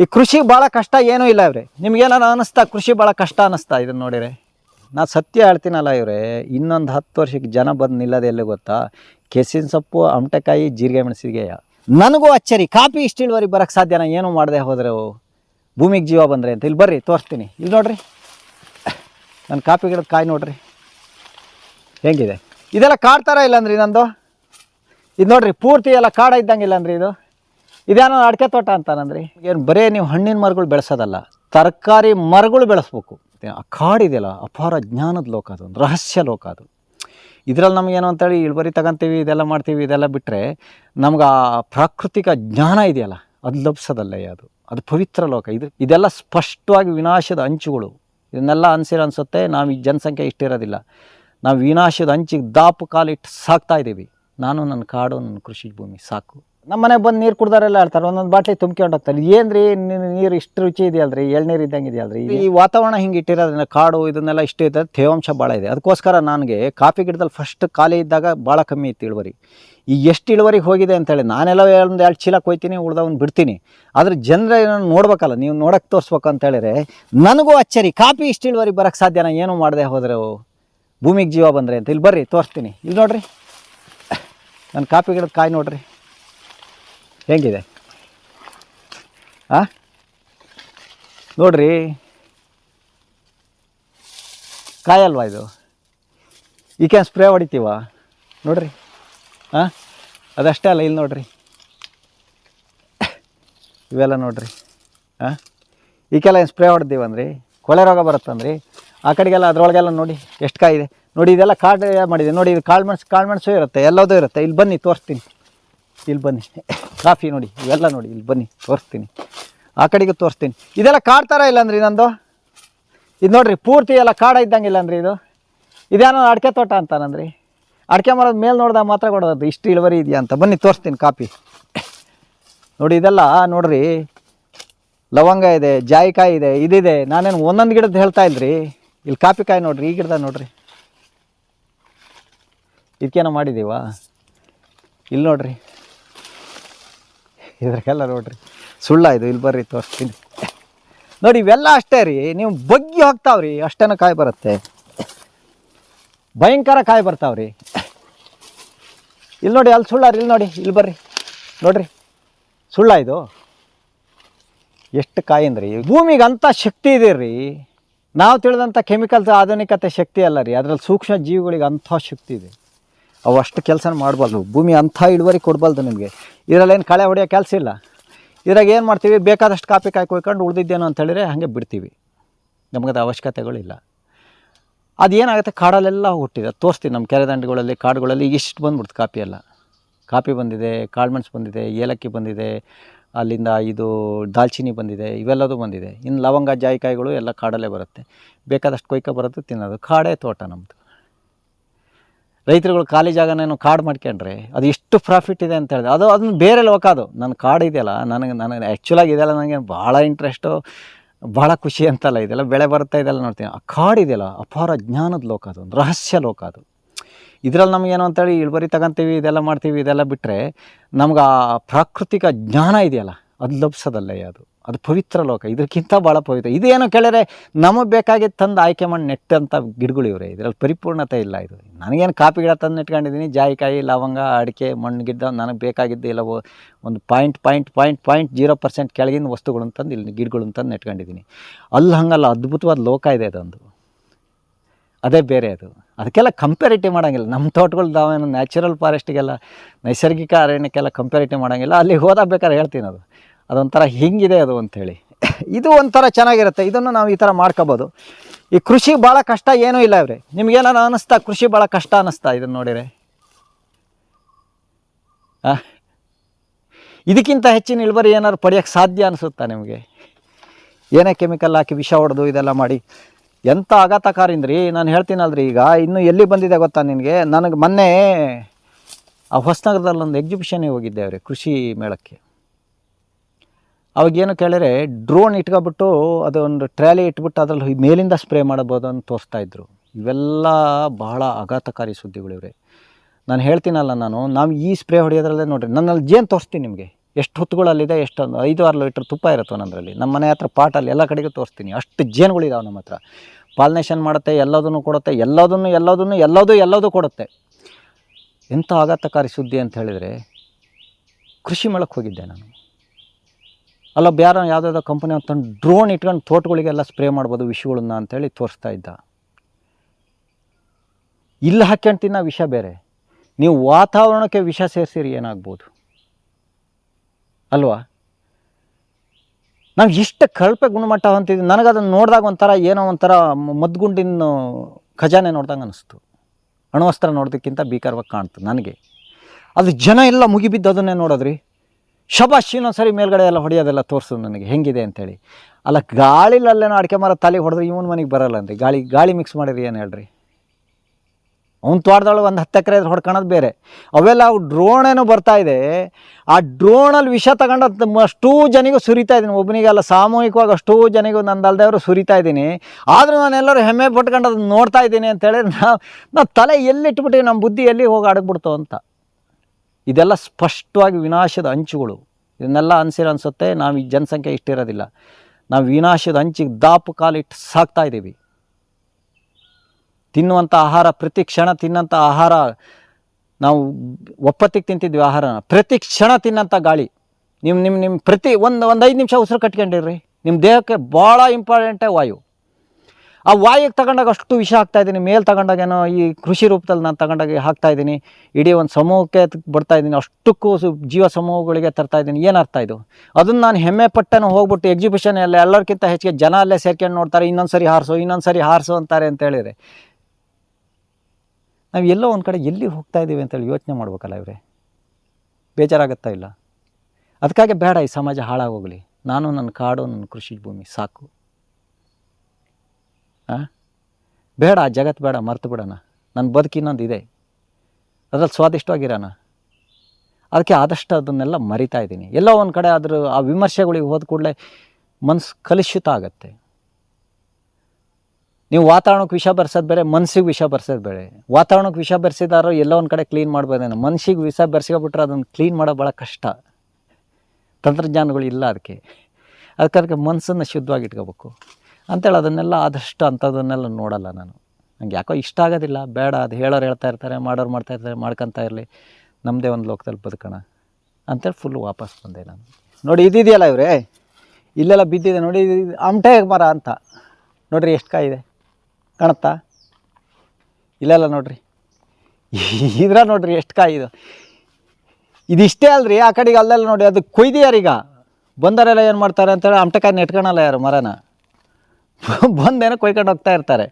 ಈ ಕೃಷಿ ಭಾಳ ಕಷ್ಟ ಏನೂ ಇಲ್ಲ ಇವ್ರೆ. ನಿಮ್ಗೇನಾರು ಅನಿಸ್ತಾ? ಕೃಷಿ ಭಾಳ ಕಷ್ಟ ಅನ್ನಿಸ್ತಾ ಇದನ್ನ ನೋಡಿರಿ ನಾ ಸತ್ಯ ಹೇಳ್ತೀನಲ್ಲ ಇವ್ರೆ, ಇನ್ನೊಂದು ಹತ್ತು ವರ್ಷಕ್ಕೆ ಜನ ಬಂದು ನಿಲ್ಲದೆ ಎಲ್ಲಿ ಗೊತ್ತಾ? ಕೆಸಿನ ಸೊಪ್ಪು, ಅಮಟೆಕಾಯಿ, ಜೀರಿಗೆ ಮೆಣಸಿಗೆ ನನಗೂ ಅಚ್ಚರಿ ಕಾಪಿ ಇಷ್ಟು ಇಳುವರಿ ಬರೋಕ್ಕೆ ಸಾಧ್ಯನಾ? ಏನು ಮಾಡದೆ ಹೋದರೆ ಭೂಮಿಗೆ ಜೀವ ಬಂದರೆ ಅಂತ. ಇಲ್ಲಿ ಬರ್ರಿ, ತೋರಿಸ್ತೀನಿ. ಇಲ್ಲಿ ನೋಡ್ರಿ. ನನ್ನ ಕಾಪಿ ಗಿಡದ ಕಾಯಿ ನೋಡ್ರಿ. ಹೆಂಗಿದೆ? ಇದೆಲ್ಲ ಕಾಡ್ತಾರ ಇಲ್ಲಂದ್ರಿ ನಂದು? ಇದು ನೋಡ್ರಿ, ಪೂರ್ತಿ ಎಲ್ಲ ಕಾಡ ಇದ್ದಂಗಿಲ್ಲ ಅಂದ್ರಿ ಇದು? ಇದೇನೋ ಅಡಿಕೆ ತೋಟ ಅಂತಾನಂದ್ರಿ. ಏನು ಬರೇ ನೀವು ಹಣ್ಣಿನ ಮರಗಳು ಬೆಳೆಸೋದಲ್ಲ, ತರಕಾರಿ ಮರಗಳು ಬೆಳೆಸ್ಬೇಕು. ಆ ಕಾಡಿದೆಯಲ್ಲ ಅಪಾರ ಜ್ಞಾನದ ಲೋಕ ಅದು ರಹಸ್ಯ ಲೋಕ ಅದು. ಇದರಲ್ಲಿ ನಮಗೇನು ಅಂತೇಳಿ ಇಳುವರಿ ತಗೊಂತೀವಿ, ಇದೆಲ್ಲ ಮಾಡ್ತೀವಿ, ಇದೆಲ್ಲ ಬಿಟ್ಟರೆ ನಮ್ಗೆ ಆ ಪ್ರಾಕೃತಿಕ ಜ್ಞಾನ ಇದೆಯಲ್ಲ, ಅದು ಲಭಿಸೋದಲ್ಲ ಅದು. ಅದು ಪವಿತ್ರ ಲೋಕ. ಇದು, ಇದೆಲ್ಲ ಸ್ಪಷ್ಟವಾಗಿ ವಿನಾಶದ ಅಂಚುಗಳು. ಇದನ್ನೆಲ್ಲ ಅನ್ಸಿರ ಅನಿಸುತ್ತೆ, ನಾವು ಈ ಜನಸಂಖ್ಯೆ ಇಷ್ಟಿರೋದಿಲ್ಲ. ನಾವು ವಿನಾಶದ ಅಂಚಿಗೆ ದಾಪು ಕಾಲಿಟ್ಟು ಸಾಕ್ತಾ ಇದ್ದೀವಿ ನಾನು ನನ್ನ ಕಾಡು ನನ್ನ ಕೃಷಿ ಭೂಮಿ, ಸಾಕು. ನಮ್ಮ ಮನೆಗೆ ಬಂದು ನೀರು ಕುಡ್ದಾರೆಲ್ಲ ಹೇಳ್ತಾರೆ, ಒಂದೊಂದು ಬಾಟ್ಲಿ ತುಂಬ್ಕೊಂಡು ಹೋಗ್ತಾರೆ ಏನ್ರಿ ನೀರು ಇಷ್ಟು ರುಚಿ ಇದೆಯಲ್ರಿ? ಎಳ್ನೀರು ಇದ್ದಂಗೆ ಇದೆಯಲ್ರಿ ಈ ವಾತಾವರಣ ಹಿಂಗೆ ಇಟ್ಟಿರೋದ್ರಿಂದ ಕಾಡು ಇದನ್ನೆಲ್ಲ ಇಷ್ಟು ಇದೆ ತೇವಾಂಶ ಭಾಳ ಇದೆ. ಅದಕ್ಕೋಸ್ಕರ ನನಗೆ ಕಾಫಿ ಗಿಡದಲ್ಲಿ ಫಸ್ಟ್ ಖಾಲಿ ಇದ್ದಾಗ ಭಾಳ ಕಮ್ಮಿ ಇತ್ತು ಇಳುವರಿ. ಈ ಎಷ್ಟು ಇಳುವರಿಗೆ ಹೋಗಿದೆ ಅಂತೇಳಿ ನಾನೆಲ್ಲ ಒಂದು ಎರಡು ಚೀಲ ಕೊಯ್ತೀನಿ ಉಳ್ದವನ್ನ ಬಿಡ್ತೀನಿ. ಆದರೆ ಜನರ ನೋಡ್ಬೇಕಲ್ಲ, ನೀವು ನೋಡೋಕ್ಕೆ ತೋರಿಸ್ಬೇಕು ಅಂತ ಹೇಳಿದ್ರೆ ನನಗೂ ಅಚ್ಚರಿ, ಕಾಫಿ ಇಷ್ಟು ಇಳುವರಿ ಬರೋಕ್ಕೆ ಸಾಧ್ಯನಾ? ಏನು ಮಾಡದೆ ಹೋದರೆ? ಭೂಮಿಗೆ ಜೀವ ಬಂದರೆ ಅಂತ. ಇಲ್ಲಿ ಬರ್ರಿ, ತೋರಿಸ್ತೀನಿ. ಇಲ್ಲಿ ನೋಡಿರಿ. ನನ್ನ ಕಾಫಿ ಗಿಡದ ಕಾಯಿ ನೋಡ್ರಿ. ಹೆಂಗಿದೆ? ಆ? ನೋಡ್ರಿ. ಕಾಯಲ್ವಾ ಇದು? ಈಕೆ ಸ್ಪ್ರೇ ಹೊಡಿತೀವ? ನೋಡ್ರಿ. ಹಾಂ ಅದಷ್ಟೇ ಅಲ್ಲ, ಇಲ್ಲಿ ನೋಡ್ರಿ. ಇವೆಲ್ಲ ನೋಡ್ರಿ. ಹಾಂ ಈಕೆಲ್ಲ ಏನು ಸ್ಪ್ರೇ ಹೊಡೆದೀವಂದ್ರಿ? ಕೊಳೆ ರೋಗ ಬರುತ್ತಂದ್ರಿ? ಆ ಕಡೆಗೆಲ್ಲ, ಅದರೊಳಗೆಲ್ಲ ನೋಡಿ, ಎಷ್ಟು ಕಾಯಿ ಇದೆ ನೋಡಿ, ಇದೆಲ್ಲ ಕಾಡು ಮಾಡಿದೆ. ನೋಡಿ, ಇದು ಕಾಳು ಮೆಣಸು ಕಾಳು ಮೆಣಸು ಇರುತ್ತೆ, ಎಲ್ಲದೂ ಇರುತ್ತೆ. ಇಲ್ಲಿ ಬನ್ನಿ, ತೋರಿಸ್ತೀನಿ. ಇಲ್ಲಿ ಬನ್ನಿ. ಕಾಫಿ ನೋಡಿ, ಇವೆಲ್ಲ ನೋಡಿ, ಇಲ್ಲಿ ಬನ್ನಿ, ತೋರಿಸ್ತೀನಿ. ಆ ಕಡೆಗೆ ತೋರಿಸ್ತೀನಿ. ಇದೆಲ್ಲ ಕಾಡ್ತಾರ ಇಲ್ಲಂದ್ರೆ ನಂದು ಇದು ನೋಡ್ರಿ, ಪೂರ್ತಿ ಎಲ್ಲ ಕಾಡ ಇದ್ದಂಗಿಲ್ಲ ಅಂದ್ರಿ ಇದು? ಇದೇನೋ ಅಡಿಕೆ ತೋಟ ಅಂತಾನಂದ್ರಿ? ಅಡಿಕೆ ಮರದ ಮೇಲೆ ನೋಡಿದಾಗ ಮಾತ್ರ ಕೊಡೋದು ಇಷ್ಟು ಇಳುವರಿ ಇದೆಯಾ ಅಂತ. ಬನ್ನಿ, ತೋರಿಸ್ತೀನಿ ಕಾಫಿ ನೋಡಿ, ಇದೆಲ್ಲ ನೋಡ್ರಿ, ಲವಂಗ ಇದೆ, ಜಾಯಿಕಾಯಿ ಇದೆ, ಇದಿದೆ. ನಾನೇನು ಒಂದೊಂದು ಗಿಡದ್ದು ಹೇಳ್ತಾ ಇಲ್ರಿ? ಇಲ್ಲಿ ಕಾಫಿ ಕಾಯಿ ನೋಡ್ರಿ, ಈ ಗಿಡದ ನೋಡ್ರಿ. ಇದಕ್ಕೇನೋ ಮಾಡಿದ್ದೀವಾ? ಇಲ್ಲಿ ನೋಡ್ರಿ. ಇದ್ರಾಗೆಲ್ಲ ನೋಡ್ರಿ. ಸುಳ್ಳ ಇದು, ಇಲ್ಲಿ ಬರ್ರಿ ತೋರಿಸ್ತೀನಿ ನೋಡಿ, ಇವೆಲ್ಲ ಅಷ್ಟೇ ರೀ. ನೀವು ಬಗ್ಗಿ ಹೋಗ್ತಾವ್ರಿ, ಅಷ್ಟೇನ ಕಾಯಿ ಬರುತ್ತೆ. ಭಯಂಕರ ಕಾಯಿ ಬರ್ತಾವ್ರಿ. ಇಲ್ಲಿ ನೋಡಿ, ಅಲ್ಲಿ ಸುಳ್ಳ ಇಲ್ಲಿ ನೋಡಿ, ಇಲ್ಲಿ ಬರ್ರಿ. ನೋಡ್ರಿ, ಸುಳ್ಳ ಇದು. ಎಷ್ಟು ಕಾಯಿ ಅಂದ್ರಿ ಭೂಮಿಗೆ ಅಂಥ ಶಕ್ತಿ ಇದೆ ರೀ ನಾವು ತಿಳಿದಂಥ ಕೆಮಿಕಲ್ಸ್, ಆಧುನಿಕತೆ ಶಕ್ತಿ ಅಲ್ಲ ರೀ. ಅದರಲ್ಲಿ ಸೂಕ್ಷ್ಮ ಜೀವಿಗಳಿಗೆ ಅಂಥ ಶಕ್ತಿ ಇದೆ. ಅವು ಅಷ್ಟು ಕೆಲಸ ಮಾಡಬಾರ್ದು. ಭೂಮಿ ಅಂಥ ಇಳುವರಿ ಕೊಡಬಾರ್ದು ನಿಮಗೆ. ಇದರಲ್ಲೇನು ಕಳೆ ಹೊಡೆಯೋ ಕೆಲಸ ಇಲ್ಲ. ಇದ್ರಾಗ ಏನು ಮಾಡ್ತೀವಿ? ಬೇಕಾದಷ್ಟು ಕಾಪಿ ಕಾಯಿ ಕೊಯ್ಕೊಂಡು ಉಳ್ದಿದ್ದೇನೋ ಅಂತ ಹೇಳಿದ್ರೆ ಹಾಗೆ ಬಿಡ್ತೀವಿ. ನಮಗದು ಅವಶ್ಯಕತೆಗಳಿಲ್ಲ ಅದೇನಾಗುತ್ತೆ? ಕಾಡಲ್ಲೆಲ್ಲ ಹುಟ್ಟಿದೆ. ತೋರಿಸ್ತೀನಿ ನಮ್ಮ ಕೆರೆ ದಂಡೆಗಳಲ್ಲಿ, ಕಾಡುಗಳಲ್ಲಿ ಇಷ್ಟು ಬಂದ್ಬಿಡ್ತು ಕಾಪಿ ಎಲ್ಲ. ಕಾಪಿ ಬಂದಿದೆ ಕಾಳುಮೆಣಸು ಬಂದಿದೆ, ಏಲಕ್ಕಿ ಬಂದಿದೆ, ಅಲ್ಲಿಂದ ಇದು ದಾಲ್ಚಿನ್ನಿ ಬಂದಿದೆ, ಇವೆಲ್ಲದೂ ಬಂದಿದೆ. ಇನ್ನು ಲವಂಗ, ಜಾಯಿಕಾಯಿಗಳು ಎಲ್ಲ ಕಾಡಲ್ಲೇ ಬರುತ್ತೆ. ಬೇಕಾದಷ್ಟು ಕೊಯ್ಕೊ ಬರೋದು ತಿನ್ನೋದು. ಕಾಡೇ ತೋಟ ನಮ್ಮದು ರೈತರುಗಳು ಖಾಲಿ ಜಾಗನೇನು ಕಾಡು ಮಾಡ್ಕೊಂಡ್ರೆ ಅದು ಎಷ್ಟು ಪ್ರಾಫಿಟ್ ಇದೆ ಅಂತ ಹೇಳಿದೆ. ಅದು ಅದನ್ನ ಬೇರೆ ಲೋಕ ಅದು. ನನ್ನ ಕಾಡು ಇದೆಯಲ್ಲ, ನನಗೆ ನನಗೆ ಆ್ಯಕ್ಚುಲಾಗಿ ಇದೆಲ್ಲ ನನಗೆ ಭಾಳ ಇಂಟ್ರೆಸ್ಟು ಭಾಳ ಖುಷಿ ಅಂತಲ್ಲ ಇದೆಲ್ಲ. ಬೆಳೆ ಬರ್ತಾ ಇದೆಲ್ಲ ನೋಡ್ತೀನಿ. ಆ ಕಾಡು ಇದೆಯಲ್ಲ, ಅಪಾರ ಜ್ಞಾನದ ಲೋಕ ಅದು ಒಂದು ರಹಸ್ಯ ಲೋಕ ಅದು. ಇದರಲ್ಲಿ ನಮಗೇನು ಅಂತೇಳಿ ಇಳುವರಿ ತಗೊಂತೀವಿ, ಇದೆಲ್ಲ ಮಾಡ್ತೀವಿ, ಇದೆಲ್ಲ ಬಿಟ್ಟರೆ ನಮ್ಗೆ ಆ ಪ್ರಾಕೃತಿಕ ಜ್ಞಾನ ಇದೆಯಲ್ಲ ಅದು ಲಭಿಸೋದಲ್ಲ ಅದು. ಅದು ಪವಿತ್ರ ಲೋಕ. ಇದಕ್ಕಿಂತ ಭಾಳ ಪವಿತ್ರ. ಇದೇನು ಕೇಳಿದ್ರೆ ನಮಗೆ ಬೇಕಾಗಿ ತಂದು ಆಯ್ಕೆ ಮಾಡಿ ನೆಟ್ಟಂಥ ಗಿಡಗಳು ಇವರೇ. ಇದರಲ್ಲಿ ಪರಿಪೂರ್ಣತೆ ಇಲ್ಲ ಇದು. ನನಗೇನು ಕಾಪಿ ಗಿಡ ತಂದು ನೆಟ್ಕೊಂಡಿದ್ದೀನಿ, ಜಾಯಿಕಾಯಿ, ಲವಂಗ, ಅಡಿಕೆ, ಮಣ್ಣು, ಗಿಡ ನನಗೆ ಬೇಕಾಗಿದ್ದು ಇಲ್ಲ ಒಂದು point point point point zero percent ಕೆಳಗಿನ ವಸ್ತುಗಳು ತಂದು ಇಲ್ಲಿ ಗಿಡಗಳನ್ನು ತಂದು ನೆಟ್ಕೊಂಡಿದ್ದೀನಿ. ಅಲ್ಲಿ ಹಂಗಲ್ಲ, ಅದ್ಭುತವಾದ ಲೋಕ ಇದೆ ಅದೊಂದು. ಅದೇ ಬೇರೆ ಅದು. ಅದಕ್ಕೆಲ್ಲ ಕಂಪ್ಯಾರಿಟಿವ್ ಮಾಡೋಂಗಿಲ್ಲ. ನಮ್ಮ ತೋಟಗಳು ನಾವೇನು ನ್ಯಾಚುರಲ್ ಫಾರೆಸ್ಟಿಗೆಲ್ಲ ನೈಸರ್ಗಿಕ ಅರಣ್ಯಕ್ಕೆಲ್ಲ ಕಂಪ್ಯಾರಿಟಿವ್ ಮಾಡೋಂಗಿಲ್ಲ. ಅಲ್ಲಿ ಹೋದಾಗ ಬೇಕಾದ್ರೆ ಹೇಳ್ತೀನಿ ಅದು. ಅದೊಂಥರ ಹಿಂಗಿದೆ ಅದು ಅಂಥೇಳಿ. ಇದು ಒಂಥರ ಚೆನ್ನಾಗಿರುತ್ತೆ. ಇದನ್ನು ನಾವು ಈ ಥರ ಮಾಡ್ಕೋಬೋದು. ಈ ಕೃಷಿ ಭಾಳ ಕಷ್ಟ ಏನೂ ಇಲ್ಲ ಇವ್ರೆ. ನಿಮ್ಗೇನಾರು ಅನ್ನಿಸ್ತಾ ಕೃಷಿ ಭಾಳ ಕಷ್ಟ ಅನ್ನಿಸ್ತಾ ಇದನ್ನು ನೋಡಿರಿ? ಇದಕ್ಕಿಂತ ಹೆಚ್ಚಿನ ಇಳುವರಿ ಏನಾದ್ರು ಪಡೆಯೋಕ್ಕೆ ಸಾಧ್ಯ ಅನಿಸುತ್ತಾ ನಿಮಗೆ? ಏನೇ ಕೆಮಿಕಲ್ ಹಾಕಿ ವಿಷ ಹೊಡೆದು ಇದೆಲ್ಲ ಮಾಡಿ ಎಂಥ ಆಘಾತಕಾರಿಂದ್ರಿ ನಾನು ಹೇಳ್ತೀನಲ್ರಿ ಈಗ. ಇನ್ನು ಎಲ್ಲಿ ಬಂದಿದೆ ಗೊತ್ತಾ ನಿನಗೆ? ನನಗೆ ಮೊನ್ನೆ ಆ ಹೊಸನಗರದಲ್ಲಿ ಒಂದು ಎಕ್ಸಿಬಿಷನ್ಗೆ ಹೋಗಿದ್ದೇವ್ರಿ ಕೃಷಿ ಮೇಳಕ್ಕೆ. ಅವಾಗೇನು ಕೇಳಿದ್ರೆ ಡ್ರೋನ್ ಇಟ್ಕೊಬಿಟ್ಟು ಅದೊಂದು ಟ್ರ್ಯಾಲಿ ಇಟ್ಬಿಟ್ಟು ಅದ್ರಲ್ಲಿ ಮೇಲಿಂದ ಸ್ಪ್ರೇ ಮಾಡ್ಬೋದು ಅಂತ ತೋರಿಸ್ತಾ ಇದ್ರು. ಇವೆಲ್ಲ ಬಹಳ ಆಘಾತಕಾರಿ ಸುದ್ದಿಗಳಿವ್ರಿ. ನಾನು ಹೇಳ್ತೀನಲ್ಲ ನಾನು, ನಾವು ಈ ಸ್ಪ್ರೇ ಹೊಡೆಯೋದ್ರಲ್ಲೇ ನೋಡ್ರಿ. ನನ್ನಲ್ಲಿ ಜೇನು ತೋರಿಸ್ತೀನಿ ನಿಮಗೆ? ಎಷ್ಟು ಹೊತ್ತುಗಳಲ್ಲಿದೆ ಎಷ್ಟೊಂದು ಐದು ಆರು ಲೀಟ್ರ್ ತುಪ್ಪ ಇರುತ್ತೆ ಒಂದೊಂದರಲ್ಲಿ ನಮ್ಮ ಮನೆ ಹತ್ರ ಪಾಟಲ್ಲಿ ಎಲ್ಲ ಕಡೆಗೂ ತೋರಿಸ್ತೀನಿ. ಅಷ್ಟು ಜೇನುಗಳಿದಾವೆ ನಮ್ಮ ಹತ್ರ. ಪಾಲಿನೇಷನ್ ಮಾಡುತ್ತೆ, ಎಲ್ಲದನ್ನು ಕೊಡುತ್ತೆ, ಎಲ್ಲದನ್ನು ಎಲ್ಲದನ್ನು, ಎಲ್ಲದೂ ಎಲ್ಲದೂ ಕೊಡುತ್ತೆ. ಎಂಥ ಆಘಾತಕಾರಿ ಸುದ್ದಿ ಅಂತ ಹೇಳಿದರೆ ಕೃಷಿ ಮೇಳಕ್ಕೆ ಹೋಗಿದ್ದೆ ನಾನು. ಅಲ್ಲ ಬೇರೆ ಯಾವುದಾದ್ರೂ ಕಂಪನಿ ಅಂತ ಡ್ರೋನ್ ಇಟ್ಕೊಂಡು ತೋಟಗಳಿಗೆಲ್ಲ ಸ್ಪ್ರೇ ಮಾಡ್ಬೋದು, ವಿಷಗಳನ್ನ ಅಂತೇಳಿ ತೋರಿಸ್ತಾ ಇದ್ದ. ಇಲ್ಲಿ ತಿನ್ನೋ ವಿಷ ಬೇರೆ. ನೀವು ವಾತಾವರಣಕ್ಕೆ ವಿಷ ಸೇರಿಸಿರಿ ಏನಾಗ್ಬೋದು? ಅಲ್ವಾ? ನಾವು ಇಷ್ಟು ಕಳಪೆ ಗುಣಮಟ್ಟ ಅಂತಿದ್ವಿ. ನನಗೆ ಅದನ್ನು ನೋಡಿದಾಗ ಒಂಥರ ಏನೋ ಒಂಥರ ಮದ್ಗುಂಡಿನ ಖಜಾನೆ ನೋಡ್ದಂಗೆ ಅನಿಸ್ತು. ಅಣುವಸ್ತ್ರ ನೋಡೋದಕ್ಕಿಂತ ಭೀಕರವಾಗಿ ಕಾಣ್ತು ನನಗೆ. ಅದು ಜನ ಎಲ್ಲ ಮುಗಿಬಿದ್ದು ಅದನ್ನೇ ನೋಡೋದ್ರಿ. ಇನ್ನೊಂದು ಸರಿ ಮೇಲ್ಗಡೆ ಎಲ್ಲ ಹೊಡೆಯೋದೆಲ್ಲ ತೋರಿಸು ನನಗೆ. ಹೆಂಗಿದೆ ಅಂತೇಳಿ ಅಲ್ಲ, ಗಾಳಿಲಲ್ಲೇನೋ ಅಡಿಕೆ ಮರ ತಲೆಗೆ ಹೊಡೆದ್ರೆ ಇವನ್ ಮನೆಗೆ ಬರಲ್ಲ ಅಂದ್ರಿ ಗಾಳಿ ಗಾಳಿ ಮಿಕ್ಸ್ ಮಾಡಿರಿ ಏನು ಹೇಳ್ರಿ? ಅವ್ನು ತೋಟದೊಳಗೆ ಒಂದು ಹತ್ತು ಎಕರೆ ಹೊಡ್ಕೊಳೋದು ಬೇರೆ. ಅವೆಲ್ಲ ಅವು ಡ್ರೋನ್ ಏನೋ ಬರ್ತಾ ಇದೆ. ಆ ಡ್ರೋಣಲ್ಲಿ ವಿಷ ತಗೊಂಡು ಅಷ್ಟೂ ಜನಿಗೂ ಸುರಿತಾ ಇದ್ದೀನಿ. ಒಬ್ಬನಿಗೆಲ್ಲ ಸಾಮೂಹಿಕವಾಗಿ ಅಷ್ಟೂ ಜನಿಗೂ ಅವರು ಸುರಿತಾ ಇದ್ದೀನಿ. ಆದರೂ ನಾನೆಲ್ಲರೂ ಹೆಮ್ಮೆ ಪಟ್ಕೊಂಡು ಅದನ್ನ ನೋಡ್ತಾ ಇದ್ದೀನಿ ಅಂತೇಳಿ ನಾವು ನಾವು ತಲೆ ಎಲ್ಲಿಟ್ಬಿಟ್ಟಿವಿ ನಮ್ಮ ಬುದ್ಧಿ ಎಲ್ಲಿ ಹೋಗಿ ಅಡಗ್ಬಿಡ್ತು ಅಂತ. ಇದೆಲ್ಲ ಸ್ಪಷ್ಟವಾಗಿ ವಿನಾಶದ ಅಂಚುಗಳು. ಇದನ್ನೆಲ್ಲ ಅನಿಸಿರೋ ಅನಿಸುತ್ತೆ. ನಾವು ಈ ಜನಸಂಖ್ಯೆ ಇಷ್ಟಿರೋದಿಲ್ಲ. ನಾವು ವಿನಾಶದ ಅಂಚಿಗೆ ದಾಪು ಕಾಲಿಟ್ಟು ಸಾಕ್ತಾ ಇದ್ದೀವಿ ತಿನ್ನುವಂಥ ಆಹಾರ, ಪ್ರತಿ ಕ್ಷಣ ತಿನ್ನಂಥ ಆಹಾರ, ನಾವು ಒಪ್ಪತ್ತಿಗೆ ತಿಂತಿದ್ವಿ ಆಹಾರನ. ಪ್ರತಿ ಕ್ಷಣ ತಿನ್ನಂಥ ಗಾಳಿ. ನಿಮ್ಮ ನಿಮ್ಮ ನಿಮ್ಮ ಪ್ರತಿ ಒಂದು ಒಂದು ಐದು ನಿಮಿಷ ಉಸಿರು ಕಟ್ಕೊಂಡಿರ್ರಿ. ನಿಮ್ಮ ದೇಹಕ್ಕೆ ಭಾಳ ಇಂಪಾರ್ಟೆಂಟೇ ವಾಯು. ಆ ವಾಯುಗೆ ತಗೊಂಡಾಗ ಅಷ್ಟು ವಿಷ ಆಗ್ತಾ ಇದ್ದೀನಿ. ಮೇಲೆ ತಗೊಂಡಾಗೇನೋ ಈ ಕೃಷಿ ರೂಪದಲ್ಲಿ ನಾನು ತಗೊಂಡಾಗ ಹಾಕ್ತಾ ಇದ್ದೀನಿ. ಇಡೀ ಒಂದು ಸಮೂಹಕ್ಕೆ ಬರ್ತಾ ಇದ್ದೀನಿ. ಅಷ್ಟಕ್ಕೂ ಜೀವ ಸಮೂಹಗಳಿಗೆ ತರ್ತಾ ಇದ್ದೀನಿ. ಏನು ಅರ್ಥ ಇದು? ಅದನ್ನು ನಾನು ಹೆಮ್ಮೆ ಪಟ್ಟನು ಹೋಗ್ಬಿಟ್ಟು ಎಕ್ಸಿಬಿಷನ್ ಎಲ್ಲ ಎಲ್ಲರಿಗಿಂತ ಹೆಚ್ಚಿಗೆ ಜನ ಅಲ್ಲೇ ಸೇರ್ಕೊಂಡು ನೋಡ್ತಾರೆ. ಇನ್ನೊಂದು ಸರಿ ಹಾರಿಸು ಇನ್ನೊಂದು ಸರಿ ಹಾರಿಸು ಅಂತಾರೆ ಅಂತ ಹೇಳಿದ್ರೆ. ನಾವು ಎಲ್ಲೋ ಒಂದು ಕಡೆ ಎಲ್ಲಿ ಹೋಗ್ತಾ ಇದ್ದೀವಿ ಅಂತೇಳಿ ಯೋಚನೆ ಮಾಡ್ಬೇಕಲ್ಲ ಇವರೇ? ಬೇಜಾರಾಗುತ್ತಾ ಇಲ್ಲ? ಅದಕ್ಕಾಗಿ ಬೇಡ ಈ ಸಮಾಜ ಹಾಳಾಗೋಗಲಿ. ನಾನು ನನ್ನ ಕಾಡು, ನನ್ನ ಕೃಷಿ ಭೂಮಿ, ಸಾಕು. ಹಾಂ ಬೇಡ ಜಗತ್ತು ಬೇಡ, ಮರೆತು ಬಿಡೋಣ. ನನ್ನ ಬದುಕು ಇನ್ನೊಂದು ಇದೆ. ಅದ್ರಲ್ಲಿ ಸ್ವಾದಿಷ್ಟವಾಗಿರೋಣ. ಅದಕ್ಕೆ ಆದಷ್ಟು ಅದನ್ನೆಲ್ಲ ಮರಿತಾ ಇದ್ದೀನಿ. ಎಲ್ಲೋ ಒಂದು ಕಡೆ ಅದ್ರ ಆ ವಿಮರ್ಶೆಗಳಿಗೆ ಹೋದ ಕೂಡಲೇ ಮನಸ್ಸು ಕಲುಷಿತ ಆಗುತ್ತೆ. ನೀವು ವಾತಾವರಣಕ್ಕೆ ವಿಷ ಬರ್ಸೋದು ಬೇರೆ, ಮನ್ಸಿಗೆ ವಿಷ ಬರ್ಸೋದು ಬೇರೆ. ವಾತಾವರಣಕ್ಕೆ ವಿಷ ಬೆರೆಸಿದಾರೋ ಎಲ್ಲೋ ಒಂದು ಕಡೆ ಕ್ಲೀನ್ ಮಾಡ್ಬೋದೇನೋ. ಮನ್ಸಿಗೆ ವಿಷ ಬರ್ಸ್ಕೊಬಿಟ್ರೆ ಅದನ್ನು ಕ್ಲೀನ್ ಮಾಡೋ ಭಾಳ ಕಷ್ಟ. ತಂತ್ರಜ್ಞಾನಗಳು ಇಲ್ಲ ಅದಕ್ಕೆ ಅದಕ್ಕೆ ಮನಸ್ಸನ್ನು ಶುದ್ಧವಾಗಿ ಇಟ್ಕೋಬೇಕು. ಅಂತೇಳಿ ಅದನ್ನೆಲ್ಲ ಆದಷ್ಟು ಅಂಥದ್ದನ್ನೆಲ್ಲ ನೋಡಲ್ಲ ನಾನು. ನಂಗೆ ಯಾಕೋ ಇಷ್ಟ ಆಗೋದಿಲ್ಲ. ಬೇಡ, ಅದು ಹೇಳೋರು ಹೇಳ್ತಾ ಇರ್ತಾರೆ, ಮಾಡೋರು ಮಾಡ್ತಾ ಇರ್ತಾರೆ, ಮಾಡ್ಕೊತಾ ಇರಲಿ. ನಮ್ಮದೇ ಒಂದು ಲೋಕದಲ್ಲಿ ಬದುಕೋಣ. ಅಂತೇಳಿ ಫುಲ್ ವಾಪಸ್ ಬಂದೆ ನಾನು. ನೋಡಿ, ಇದಿದೆಯಲ್ಲ ಇವರೇ? ಇಲ್ಲೆಲ್ಲ ಬಿದ್ದಿದೆ. ನೋಡಿ ಆಮಟೆ ಮರ ಅಂತ. ನೋಡಿರಿ, ಎಷ್ಟು ಕಾಯಿದೆ ಕಾಣುತ್ತಾ? ಇಲ್ಲಲ್ಲ ನೋಡ್ರಿ. ಇದ್ರ ನೋಡ್ರಿ ಎಷ್ಟು ಕಾಯಿ ಇದು. ಇದಿಷ್ಟೇ ಅಲ್ರಿ, ಆ ಕಡೆಗೆ ಅಲ್ಲೆಲ್ಲ ನೋಡಿ ಅದು ಕೊಯ್ದಿಯಾರೀಗ ಬಂದರೆಲ್ಲ ಏನು ಮಾಡ್ತಾರೆ ಅಂತೇಳಿ ಆಮಟೆಕಾಯಿ ನೆಟ್ಕೊಳಲ್ಲ ಯಾರು ಮರನ? ಬಂದೇನೋ ಕೊಯ್ಕೊಂಡು ಹೋಗ್ತಾ ಇರ್ತಾರೆ.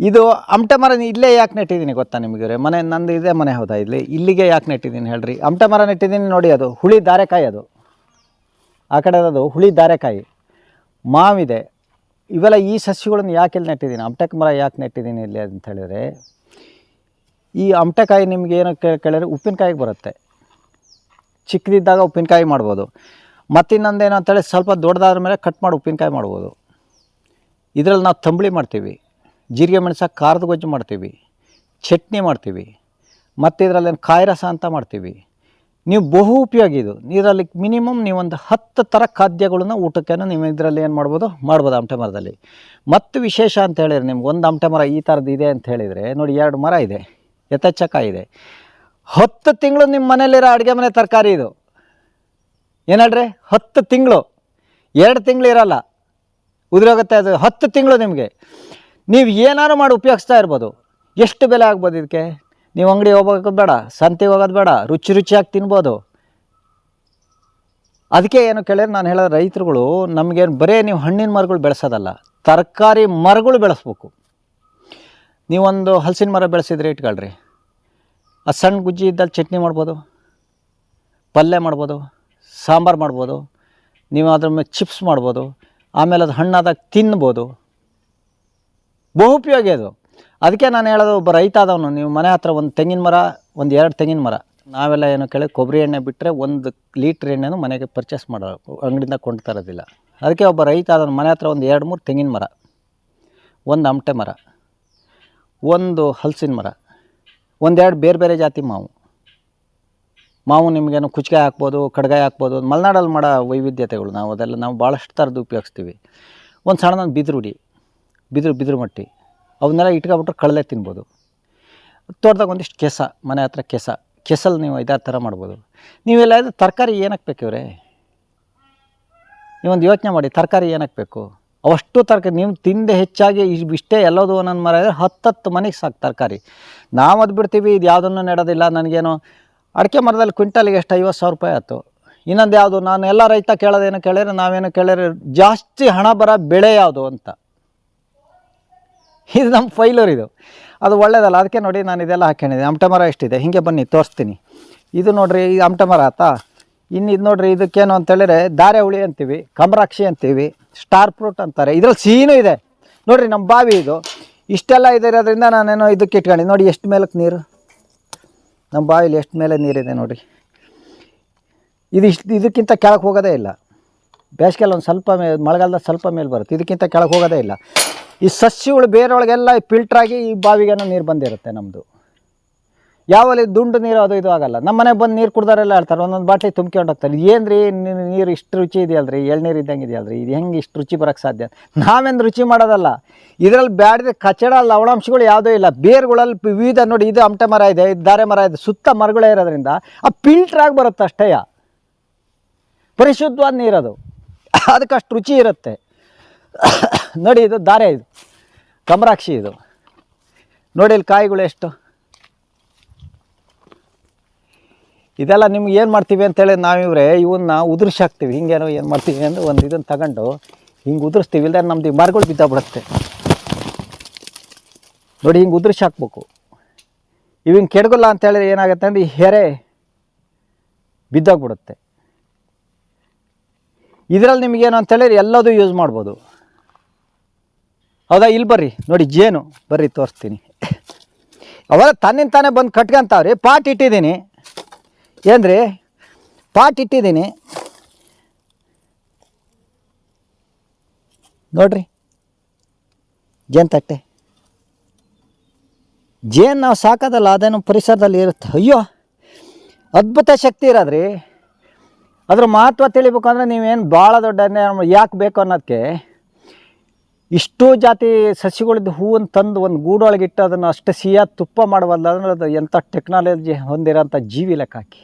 ಇದು ಅಮಟೆ ಮರ ಇಲ್ಲೇ ಯಾಕೆ ನೆಟ್ಟಿದ್ದೀನಿ ಗೊತ್ತಾ ನಿಮಗೆ ಮನೆ, ನಂದು ಇದೆ ಮನೆ ಹೌದಾ ಇಲ್ಲಿ? ಇಲ್ಲಿಗೆ ಯಾಕೆ ನೆಟ್ಟಿದ್ದೀನಿ ಹೇಳ್ರಿ. ಅಮಟೆ ಮರ ನೆಟ್ಟಿದ್ದೀನಿ ನೋಡಿ ಅದು, ಹುಳಿ ದಾರೆಕಾಯಿ ಅದು. ಆ ಕಡೆದದು ಹುಳಿ ದಾರೆಕಾಯಿ ಮಾವಿದೆ. ಇವೆಲ್ಲ ಈ ಸಸ್ಯಗಳನ್ನು ಯಾಕೆ ಇಲ್ಲಿ ನೆಟ್ಟಿದ್ದೀನಿ? ಅಮಟೆಕ್ ಮರ ಯಾಕೆ ನೆಟ್ಟಿದ್ದೀನಿ ಇಲ್ಲಿ ಅಂತ ಹೇಳಿದರೆ, ಈ ಅಮಟೆಕಾಯಿ ನಿಮ್ಗೆ ಏನು ಕೇಳಿದ್ರೆ ಉಪ್ಪಿನಕಾಯಿಗೆ ಬರುತ್ತೆ. ಚಿಕ್ಕದಿದ್ದಾಗ ಉಪ್ಪಿನಕಾಯಿ ಮಾಡ್ಬೋದು. ಮತ್ತಿನ್ನೊಂದೇನು ಅಂತೇಳಿ ಸ್ವಲ್ಪ ದೊಡ್ಡದಾದ ಮೇಲೆ ಕಟ್ ಮಾಡಿ ಉಪ್ಪಿನಕಾಯಿ ಮಾಡ್ಬೋದು. ಇದರಲ್ಲಿ ನಾವು ತಂಬಳಿ ಮಾಡ್ತೀವಿ. ಜೀರಿಗೆ, ಮೆಣಸ, ಖಾರದ ಗೊಜ್ಜು ಮಾಡ್ತೀವಿ. ಚಟ್ನಿ ಮಾಡ್ತೀವಿ. ಮತ್ತು ಇದರಲ್ಲಿ ಕಾಯಿ ರಸ ಅಂತ ಮಾಡ್ತೀವಿ. ನೀವು ಬಹು ಉಪಯೋಗಿ ಇದು. ನೀರಲ್ಲಿ ಮಿನಿಮಮ್ ನೀವೊಂದು ಹತ್ತು ಥರ ಖಾದ್ಯಗಳನ್ನು ಊಟಕ್ಕೆ ನೀವು ಇದರಲ್ಲಿ ಏನು ಮಾಡ್ಬೋದು? ಮಾಡ್ಬೋದು ಆಮಟೆ ಮರದಲ್ಲಿ. ಮತ್ತು ವಿಶೇಷ ಅಂತ ಹೇಳಿದ್ರೆ ನಿಮ್ಗೆ ಒಂದು ಆಮಟೆ ಮರ ಈ ಥರದ್ದು ಇದೆ ಅಂತ ಹೇಳಿದರೆ, ನೋಡಿ ಎರಡು ಮರ ಇದೆ. ಯಥೇಚ್ಛಕಾಯಿ ಇದೆ. ಹತ್ತು ತಿಂಗಳು ನಿಮ್ಮ ಮನೇಲಿರೋ ಅಡುಗೆ ಮನೆ ತರಕಾರಿ ಇದು. ಏನಡ್ರಿ ಹತ್ತು ತಿಂಗಳು. ಎರಡು ತಿಂಗಳು ಇರಲ್ಲ. ಉದುರೋಗುತ್ತೆ ಅದು. ಹತ್ತು ತಿಂಗಳು ನಿಮಗೆ. ನೀವು ಏನಾರು ಮಾಡಿ ಉಪಯೋಗಿಸ್ತಾ ಇರ್ಬೋದು. ಎಷ್ಟು ಬೆಲೆ ಆಗ್ಬೋದು ಇದಕ್ಕೆ? ನೀವು ಅಂಗಡಿ ಹೋಗೋದು ಬೇಡ ಸಂತೆಗೆ ಹೋಗೋದು ಬೇಡ, ರುಚಿ ರುಚಿಯಾಗಿ ತಿನ್ಬೋದು. ಅದಕ್ಕೆ ಏನು ಕೇಳಿದ್ರೆ ನಾನು ಹೇಳೋ ರೈತರುಗಳು ನಮಗೇನು ಬರೀ ನೀವು ಹಣ್ಣಿನ ಮರಗಳು ಬೆಳೆಸೋದಲ್ಲ, ತರಕಾರಿ ಮರಗಳು ಬೆಳೆಸ್ಬೇಕು. ನೀವೊಂದು ಹಲಸಿನ ಮರ ಬೆಳೆಸಿದ್ರೆ ಇಟ್ಕೊಳ್ರಿ ಆ ಸಣ್ಣ ಗುಜ್ಜಿ ಇದ್ದಲ್ಲಿ ಚಟ್ನಿ ಮಾಡ್ಬೋದು, ಪಲ್ಯ ಮಾಡ್ಬೋದು, ಸಾಂಬಾರು ಮಾಡ್ಬೋದು, ನೀವು ಅದ್ರ ಮೇಲೆ ಚಿಪ್ಸ್ ಮಾಡ್ಬೋದು, ಆಮೇಲೆ ಅದು ಹಣ್ಣಾದಾಗ ತಿನ್ಬೋದು. ಬಹುಪಯೋಗಿ ಅದು. ಅದಕ್ಕೆ ನಾನು ಹೇಳೋದು, ಒಬ್ಬ ರೈತ ಆದವನು, ನೀವು ಮನೆ ಹತ್ರ ಒಂದು ತೆಂಗಿನ ಮರ, ಒಂದು ಎರಡು ತೆಂಗಿನ ಮರ, ನಾವೆಲ್ಲ ಏನು ಕೇಳಿ, ಕೊಬ್ಬರಿ ಎಣ್ಣೆ ಬಿಟ್ಟರೆ ಒಂದು ಲೀಟ್ರ್ ಎಣ್ಣೆನೂ ಮನೆಗೆ ಪರ್ಚೇಸ್ ಮಾಡೋ, ಅಂಗಡಿಯಿಂದ ಕೊಂಡು ತರೋದಿಲ್ಲ. ಅದಕ್ಕೆ ಒಬ್ಬ ರೈತ ಆದವನು, ಮನೆ ಹತ್ರ ಒಂದು ಎರಡು ಮೂರು ತೆಂಗಿನ ಮರ, ಒಂದು ಅಮಟೆ ಮರ, ಒಂದು ಹಲಸಿನ ಮರ ಒಂದೆರಡು ಬೇರೆ ಬೇರೆ ಜಾತಿ ಮಾವು. ಮಾವು ನಿಮಗೇನು ಕುಚ್ಕಾಯಿ ಹಾಕ್ಬೋದು, ಕಡ್ಗಾಯಿ ಹಾಕ್ಬೋದು ಮಲೆನಾಡಲ್ಲಿ ಮಾಡೋ ವೈವಿಧ್ಯತೆಗಳು, ನಾವು ಅದೆಲ್ಲ ನಾವು ಭಾಳಷ್ಟು ಥರದ್ದು ಉಪಯೋಗಿಸ್ತೀವಿ. ಒಂದು ಸಣ್ಣದೊಂದು ಬಿದಿರುಡಿ, ಬಿದಿರು ಬಿದಿರು ಮಟ್ಟಿ ಅವನ್ನೆಲ್ಲ ಇಟ್ಕೊಬಿಟ್ರೆ ಕಳಲೆ ತಿನ್ಬೋದು. ತೋಟದಾಗ ಒಂದಿಷ್ಟು ಕೆಸ, ಮನೆ ಹತ್ರ ಕೆಸ ಕೆಸಲ್ಲಿ ನೀವು ಇದಾದ ಥರ ಮಾಡ್ಬೋದು. ನೀವೆಲ್ಲ ತರಕಾರಿ ಏನಕ್ಕೆ ಇವ್ರೆ? ನೀವೊಂದು ಯೋಚನೆ ಮಾಡಿ, ತರಕಾರಿ ಏನಕ್ಕೆ ಬೇಕು ಅವಷ್ಟು ತರಕಾರಿ, ನೀವು ತಿಂದೆ ಹೆಚ್ಚಾಗಿ ಇಷ್ಟೇ ಎಲ್ಲೋದು ಒಂದೊಂದು ಮರ ಇದ್ರೆ ಹತ್ತತ್ತು ಮನೆಗೆ ಸಾಕು ತರಕಾರಿ. ನಾವು ಅದು ಬಿಡ್ತೀವಿ, ಇದು ಯಾವುದನ್ನು ನೆಡೋದಿಲ್ಲ, ನನಗೇನು ಅಡಿಕೆ ಮರದಲ್ಲಿ ಕ್ವಿಂಟಲ್ಗೆ ಎಷ್ಟು ಐವತ್ತು ಸಾವಿರ ರೂಪಾಯಿ ಆಯಿತು. ಇನ್ನೊಂದು ಯಾವುದು, ನಾನು ಎಲ್ಲ ರೈತ ಕೇಳೋದೇನು ಕೇಳಿದ್ರೆ ನಾವೇನು ಕೇಳಿದ್ರೆ ಜಾಸ್ತಿ ಹಣ ಬರೋ ಬೆಳೆ ಯಾವುದು ಅಂತ. ಇದು ನಮ್ಮ ಫೈಲರ್ ಇದು. ಅದು ಒಳ್ಳೇದಲ್ಲ, ಅದಕ್ಕೆ ನೋಡಿ ನಾನು ಇದೆಲ್ಲ ಹಾಕೊಂಡಿದ್ದೆ ಆಮಟೆ ಮರ ಎಷ್ಟಿದೆ? ಹೀಗೆ ಬನ್ನಿ, ತೋರಿಸ್ತೀನಿ. ಇದು ನೋಡಿರಿ, ಈ ಆಮಟೆ ಮರ ಆತಾ. ಇನ್ನು ಇದು ನೋಡ್ರಿ, ಇದಕ್ಕೇನು ಅಂತೇಳಿದ್ರೆ ದಾರೆ ಹುಳಿ ಅಂತೀವಿ, ಕಮರಾಕ್ಷಿ ಅಂತೀವಿ, ಸ್ಟಾರ್ ಫ್ರೂಟ್ ಅಂತಾರೆ. ಇದ್ರಲ್ಲಿ ಸೀನು ಇದೆ. ನೋಡಿರಿ, ನಮ್ಮ ಬಾವಿ ಇದು. ಇಷ್ಟೆಲ್ಲ ಇದಿರೋದ್ರಿಂದ ನಾನೇನೋ ಇದಕ್ಕೆ ಇಟ್ಕೊಂಡು ನೋಡಿ, ಎಷ್ಟು ಮೇಲಕ್ಕೆ ನೀರು? ನಮ್ಮ ಬಾವಿಲಿ ಎಷ್ಟು ಮೇಲೆ ನೀರಿದೆ ನೋಡಿರಿ. ಇದು ಇಷ್ಟು, ಇದಕ್ಕಿಂತ ಕೆಳಗೆ ಹೋಗೋದೇ ಇಲ್ಲ. ಬೇಸಿಗೆಲ್ಲ ಒಂದು ಸ್ವಲ್ಪ ಮೇ ಮಳೆಗಾಲದ ಸ್ವಲ್ಪ ಮೇಲೆ ಬರುತ್ತೆ. ಇದಕ್ಕಿಂತ ಕೆಳಗೆ ಹೋಗೋದೇ ಇಲ್ಲ. ಈ ಸಸ್ಯಗಳು ಬೇರೊಳಗೆಲ್ಲ ಫಿಲ್ಟ್ರಾಗಿ ಈ ಬಾವಿಗೇನೋ ನೀರು ಬಂದಿರುತ್ತೆ ನಮ್ಮದು ಯಾವಲ್ಲಿ ದುಂಡು ನೀರು ಅದು ಇದು ಆಗಲ್ಲ. ನಮ್ಮ ಮನೆಗೆ ಬಂದು ನೀರು ಕುಡ್ದಾರೆಲ್ಲ ಹೇಳ್ತಾರೆ, ಒಂದೊಂದು ಬಾಟ್ಲಿ ತುಂಬ್ಕೊಂಡು ಹೋಗ್ತಾರೆ. ಏನು ರೀ ನೀರು ಇಷ್ಟು ರುಚಿ ಇದೆಯಲ್ರಿ? ಎಳ್ನೀರು ಇದ್ದಂಗೆ ಇದೆಯಲ್ರಿ? ಇದು ಹೆಂಗೆ ಇಷ್ಟು ರುಚಿ ಬರೋಕ್ಕೆ ಸಾಧ್ಯ ನಾವೇನು ರುಚಿ ಮಾಡೋದಲ್ಲ. ಇದರಲ್ಲಿ ಬ್ಯಾಡಿದ ಕಚಡ, ಲವಣಾಂಶಗಳು ಯಾವುದೂ ಇಲ್ಲ. ಬೇರುಗಳಲ್ಲಿ ವಿವಿಧ ನೋಡಿ, ಇದು ಅಮಟೆ ಮರ ಇದೆ, ಇದು ದಾರೆ ಮರ ಇದೆ, ಸುತ್ತ ಮರಗಳೇ ಇರೋದ್ರಿಂದ ಆ ಫಿಲ್ಟ್ರಾಗಿ ಬರುತ್ತೆ ಅಷ್ಟೇಯ ಪರಿಶುದ್ಧವಾದ ನೀರದು ಅದಕ್ಕೆ ಅಷ್ಟು ರುಚಿ ಇರುತ್ತೆ. ನೋಡಿ, ಇದು ದಾರೆ ಇದು. ಕಮರಾಕ್ಷಿ ಇದು. ನೋಡಿ ಇಲ್ಲಿ ಕಾಯಿಗಳು ಎಷ್ಟು. ಇದೆಲ್ಲ ನಿಮ್ಗೆ ಏನು ಮಾಡ್ತೀವಿ ಅಂತೇಳಿ ನಾವಿವ್ರೆ ಇವನ್ನ ಉದುರ್ಸಿ ಹಾಕ್ತೀವಿ ಹಿಂಗೇನೋ ಏನು ಮಾಡ್ತೀವಿ ಅಂದರೆ ಒಂದು ಇದನ್ನು ತಗೊಂಡು ಹಿಂಗೆ ಉದುರಿಸ್ತೀವಿ. ಇಲ್ಲದೆ ನಮ್ದು ಈ ಮರಗಳು ಬಿದ್ದಾಗ್ಬಿಡುತ್ತೆ. ನೋಡಿ ಹಿಂಗೆ ಉದುರಿಸಿ ಹಾಕ್ಬೇಕು ಇವ್ ಕೆಡ್ಗೊಲ್ಲ ಹೇಳಿದ್ರೆ ಏನಾಗುತ್ತೆ ಅಂದ್ರೆ ಈ ಹೆರೆ ಬಿದ್ದೋಗ್ಬಿಡುತ್ತೆ. ಇದರಲ್ಲಿ ನಿಮಗೇನು ಅಂತೇಳಿದ್ರೆ ಎಲ್ಲದೂ ಯೂಸ್ ಮಾಡ್ಬೋದು. ಹೌದಾ? ಇಲ್ಲಿ ಬರ್ರಿ. ನೋಡಿ, ಜೇನು. ಬರ್ರಿ, ತೋರಿಸ್ತೀನಿ. ಅವಾಗ ತನ್ನಿಂದ ತಾನೇ ಬಂದು ಕಟ್ಕೊಂತಾವ್ರಿ. ಪಾಟ್ ಇಟ್ಟಿದ್ದೀನಿ. ಏನ್ರಿ? ಪಾಟ್ ಇಟ್ಟಿದ್ದೀನಿ. ನೋಡ್ರಿ. ಜೇನು ತಟ್ಟೆ ಜೇನು ನಾವು ಸಾಕೋದಲ್ಲ, ಅದೇನು ಪರಿಸರದಲ್ಲಿ ಇರುತ್ತೆ. ಅಯ್ಯೋ, ಅದ್ಭುತ ಶಕ್ತಿ ಇರೋದ್ರಿ. ಅದ್ರ ಮಹತ್ವ ತಿಳಿಬೇಕು ಅಂದರೆ ನೀವೇನು ಭಾಳ ದೊಡ್ಡ ಯಾಕೆ ಬೇಕು ಅನ್ನೋದಕ್ಕೆ ಇಷ್ಟೂ ಜಾತಿ ಸಸಿಗಳದ್ದು ಹೂವನ್ನು ತಂದು ಒಂದು ಗೂಡೊಳಗೆ ಇಟ್ಟು ಅದನ್ನು ಅಷ್ಟು ಸಿಹಿಯಾದ ತುಪ್ಪ ಮಾಡಬಲ್ಲ ಅಂದ್ರೆ ಅದು ಎಂಥ ಟೆಕ್ನಾಲಜಿ ಹೊಂದಿರೋಂಥ ಜೀವಿ ಲೆಕ್ಕ ಹಾಕಿ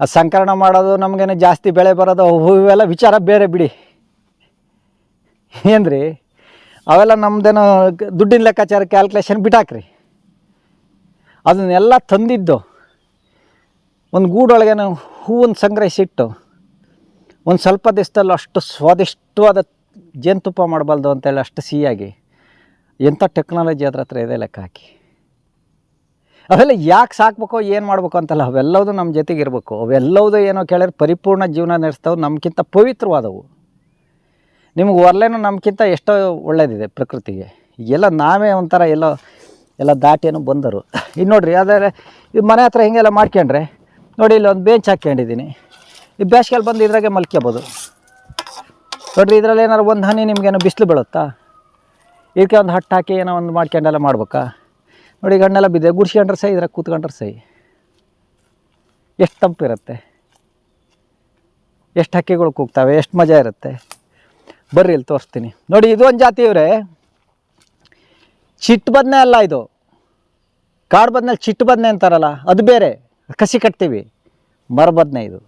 ಅದು ಸಂಕರಣ ಮಾಡೋದು ನಮಗೇನು ಜಾಸ್ತಿ ಬೆಳೆ ಬರೋದು ಹೂವೆಲ್ಲ ವಿಚಾರ ಬೇರೆ ಬಿಡಿ. ಏನ್ರಿ? ಅವೆಲ್ಲ ನಮ್ದೇನೋ ದುಡ್ಡಿನ ಲೆಕ್ಕಾಚಾರ ಕ್ಯಾಲ್ಕುಲೇಷನ್ ಬಿಟ್ಟಾಕ್ರಿ ಅದನ್ನೆಲ್ಲ ತಂದಿದ್ದು, ಒಂದು ಗೂಡೊಳಗೇನು ಹೂವನ್ನು ಸಂಗ್ರಹಿಸಿಟ್ಟು, ಒಂದು ಸ್ವಲ್ಪ ದಿವಸದಲ್ಲಿ ಅಷ್ಟು ಸ್ವಾದಿಷ್ಟವಾದ ಜೇನುತುಪ್ಪ ಮಾಡಬಾರ್ದು ಅಂತೇಳಿ ಅಷ್ಟು ಸಿಹಿಯಾಗಿ. ಎಂಥ ಟೆಕ್ನಾಲಜಿ ಅದ್ರ ಹತ್ರ ಇದೆ ಲೆಕ್ಕ ಹಾಕಿ. ಅವೆಲ್ಲ ಯಾಕೆ ಸಾಕ್ಬೇಕು, ಏನು ಮಾಡಬೇಕು ಅಂತಲ್ಲ, ಅವೆಲ್ಲವೂ ನಮ್ಮ ಜೊತೆಗೆ ಇರಬೇಕು ಅವೆಲ್ಲವೂ ಏನೋ ಕೇಳಿದ್ರೆ ಪರಿಪೂರ್ಣ ಜೀವನ ನಡೆಸ್ತಾವೆ ನಮ್ಗಿಂತ ಪವಿತ್ರವಾದವು. ನಿಮ್ಗೆ ಒರ್ಲೇನು ನಮ್ಗಿಂತ ಎಷ್ಟೋ ಒಳ್ಳೆಯದಿದೆ ಪ್ರಕೃತಿಗೆ. ಎಲ್ಲ ನಾವೇ ಒಂಥರ ಎಲ್ಲ ಎಲ್ಲ ದಾಟಿಯನ್ನು ಬಂದರು. ಇನ್ನು ನೋಡಿರಿ ಆದರೆ ಈ ಮನೆ ಹತ್ರ ಹಿಂಗೆಲ್ಲ ಮಾಡ್ಕೊಂಡ್ರೆ, ನೋಡಿ ಇಲ್ಲಿ ಒಂದು ಬೆಂಚ್ ಹಾಕ್ಕೊಂಡಿದ್ದೀನಿ. ಈ ಬೇಸಿಗೆಯಲ್ಲಿ ಬಂದು ಇದ್ರಾಗೆ ಮಲ್ಕೋಬೋದು ನೋಡ್ರಿ, ಇದರಲ್ಲಿ ಏನಾರು ಒಂದು ಹನಿ ನಿಮ್ಗೇನೋ ಬಿಸಿಲು ಬೀಳುತ್ತಾ? ಇದಕ್ಕೆ ಒಂದು ಹಟ್ಟು ಹಾಕಿ ಏನೋ ಒಂದು ಮಾಡ್ಕೊಂಡೆಲ್ಲ ಮಾಡ್ಬೇಕಾ? ನೋಡಿ, ಗಣ್ಣೆಲ್ಲ ಬಿದ್ದೆ ಗುಡ್ಸ್ಕೊಂಡ್ರೆ ಸೈ ಇದ್ರಾಗ ಕೂತ್ಕೊಂಡ್ರೆ ಸೈ ಎಷ್ಟು ತಂಪಿರುತ್ತೆ ಎಷ್ಟು ಹಕ್ಕಿಗಳು ಕೂಗ್ತವೆ, ಎಷ್ಟು ಮಜಾ ಇರುತ್ತೆ. ಬರ್ರಿ, ಇಲ್ಲಿ ತೋರಿಸ್ತೀನಿ. ನೋಡಿ, ಇದು ಒಂದು ಜಾತಿ ಇವರೇ. ಚಿಟ್ಟು ಬದನೆ ಅಲ್ಲ ಇದು. ಕಾಡು ಬದನೆ ಚಿಟ್ಟು ಬದನೆ ಅಂತಾರಲ್ಲ, ಅದು ಬೇರೆ. ಕಸಿ ಕಟ್ತೀವಿ. ಮರ ಬದನೆ ಇದು.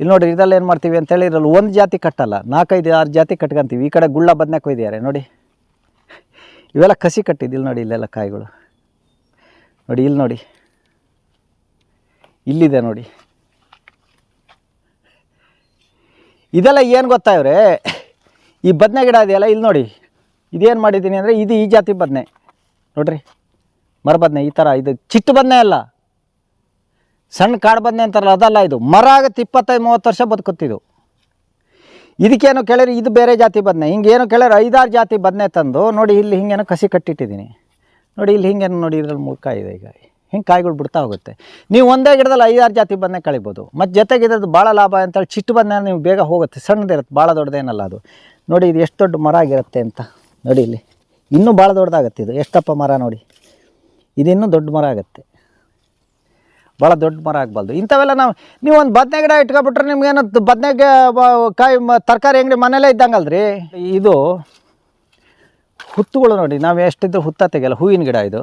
ಇಲ್ಲಿ ನೋಡಿ ಇದರಲ್ಲಿ ಏನು ಮಾಡ್ತೀವಿ ಅಂತೇಳಿ ಇದ್ರಲ್ಲಿ ಒಂದು ಜಾತಿ ಕಟ್ಟಲ್ಲ. ನಾಲ್ಕೈದು, ಆರು ಜಾತಿ ಕಟ್ಕೊಂತೀವಿ. ಈ ಕಡೆ ಗುಳ್ಳ ಬದನೆ ಕೊಯ್ದಿದ್ದಾರೆ ನೋಡಿ. ಇವೆಲ್ಲ ಕಸಿ ಕಟ್ಟಿದ್ದು ಇಲ್ಲಿ ನೋಡಿ, ಇಲ್ಲೆಲ್ಲ ಕಾಯಿಗಳು. ನೋಡಿ, ಇಲ್ಲಿ ನೋಡಿ. ಇಲ್ಲಿದೆ ನೋಡಿ. ಇದೆಲ್ಲ ಏನು ಗೊತ್ತಾ ಇವ್ರೆ? ಈ ಬದನೆ ಗಿಡ ಇದೆಯಲ್ಲ, ಇಲ್ಲಿ ನೋಡಿ. ಇದೇನು ಮಾಡಿದ್ದೀನಿ ಅಂದರೆ ಇದು ಈ ಜಾತಿ ಬದನೆ ನೋಡ್ರಿ. ಮರ ಬದನೆ ಈ ಥರ ಇದು ಚಿಟ್ಟು ಬದನೆ ಅಲ್ಲ. ಸಣ್ಣ ಕಾಡು ಬದನೆ ಅಂತಾರಲ್ಲ, ಅದಲ್ಲ ಇದು. ಮರ ಆಗುತ್ತೆ ಇಪ್ಪತ್ತೈದು, ಮೂವತ್ತು ವರ್ಷ ಬದುಕುತ್ತಿದ್ದು. ಇದಕ್ಕೇನು ಕೇಳಿದ್ರೆ ಇದು ಬೇರೆ ಜಾತಿ ಬದನೆ. ಹಿಂಗೇನು ಕೇಳಿದ್ರೆ ಐದಾರು ಜಾತಿ ಬದನೆ ತಂದು, ನೋಡಿ ಇಲ್ಲಿ ಹಿಂಗೇನು ಕಸಿ ಕಟ್ಟಿಟ್ಟಿದ್ದೀನಿ. ನೋಡಿ ಇಲ್ಲಿ ಹಿಂಗೇನು ನೋಡಿ ಇದ್ರಲ್ಲಿ ಮೂರು ಕಾಯಿ ಇದೆ ಈಗ ಹಿಂಗೆ ಕಾಯಿಗಳು ಬಿಡ್ತಾ ಹೋಗುತ್ತೆ. ನೀವು ಒಂದೇ ಗಿಡದಲ್ಲಿ ಐದಾರು ಜಾತಿ ಬದನೆ ಕಳಿಬೋದು. ಮತ್ತು ಜೊತೆಗೆ ಇದ್ರದ್ದು ಭಾಳ ಲಾಭ ಅಂತೇಳಿ ಚಿಟ್ಟು ಬದನೆ ನೀವು ಬೇಗ ಹೋಗುತ್ತೆ. ಸಣ್ಣದಿರುತ್ತೆ, ಭಾಳ ದೊಡ್ಡದೇನಲ್ಲ ಅದು. ನೋಡಿ ಇದು ಎಷ್ಟು ದೊಡ್ಡ ಮರ ಆಗಿರುತ್ತೆ ಅಂತ. ನೋಡಿ ಇಲ್ಲಿ. ಇನ್ನೂ ಭಾಳ ದೊಡ್ಡದಾಗತ್ತೆ ಇದು. ಎಷ್ಟಪ್ಪ ಮರ ನೋಡಿ. ಇದಿನ್ನೂ ದೊಡ್ಡ ಮರ ಆಗುತ್ತೆ. ಭಾಳ ದೊಡ್ಡ ಮರ ಆಗಬಾರ್ದು. ಇಂಥವೆಲ್ಲ ನಾವು ನೀವು ಒಂದು ಬದನೆ ಗಿಡ ಇಟ್ಕೊಬಿಟ್ರೆ ನಿಮ್ಗೇನು ಬದನೆಗೆ ಕಾಯಿ ತರಕಾರಿ ಅಂಗಡಿ ಮನೇಲೇ ಇದ್ದಂಗಲ್ರಿ? ಇದು ಹುತ್ತುಗಳು ನೋಡಿ, ನಾವು ಎಷ್ಟಿದ್ರು ಹುತ್ತ ತೆಗೆಯಲ್ಲ, ಹೂವಿನ ಗಿಡ ಇದು.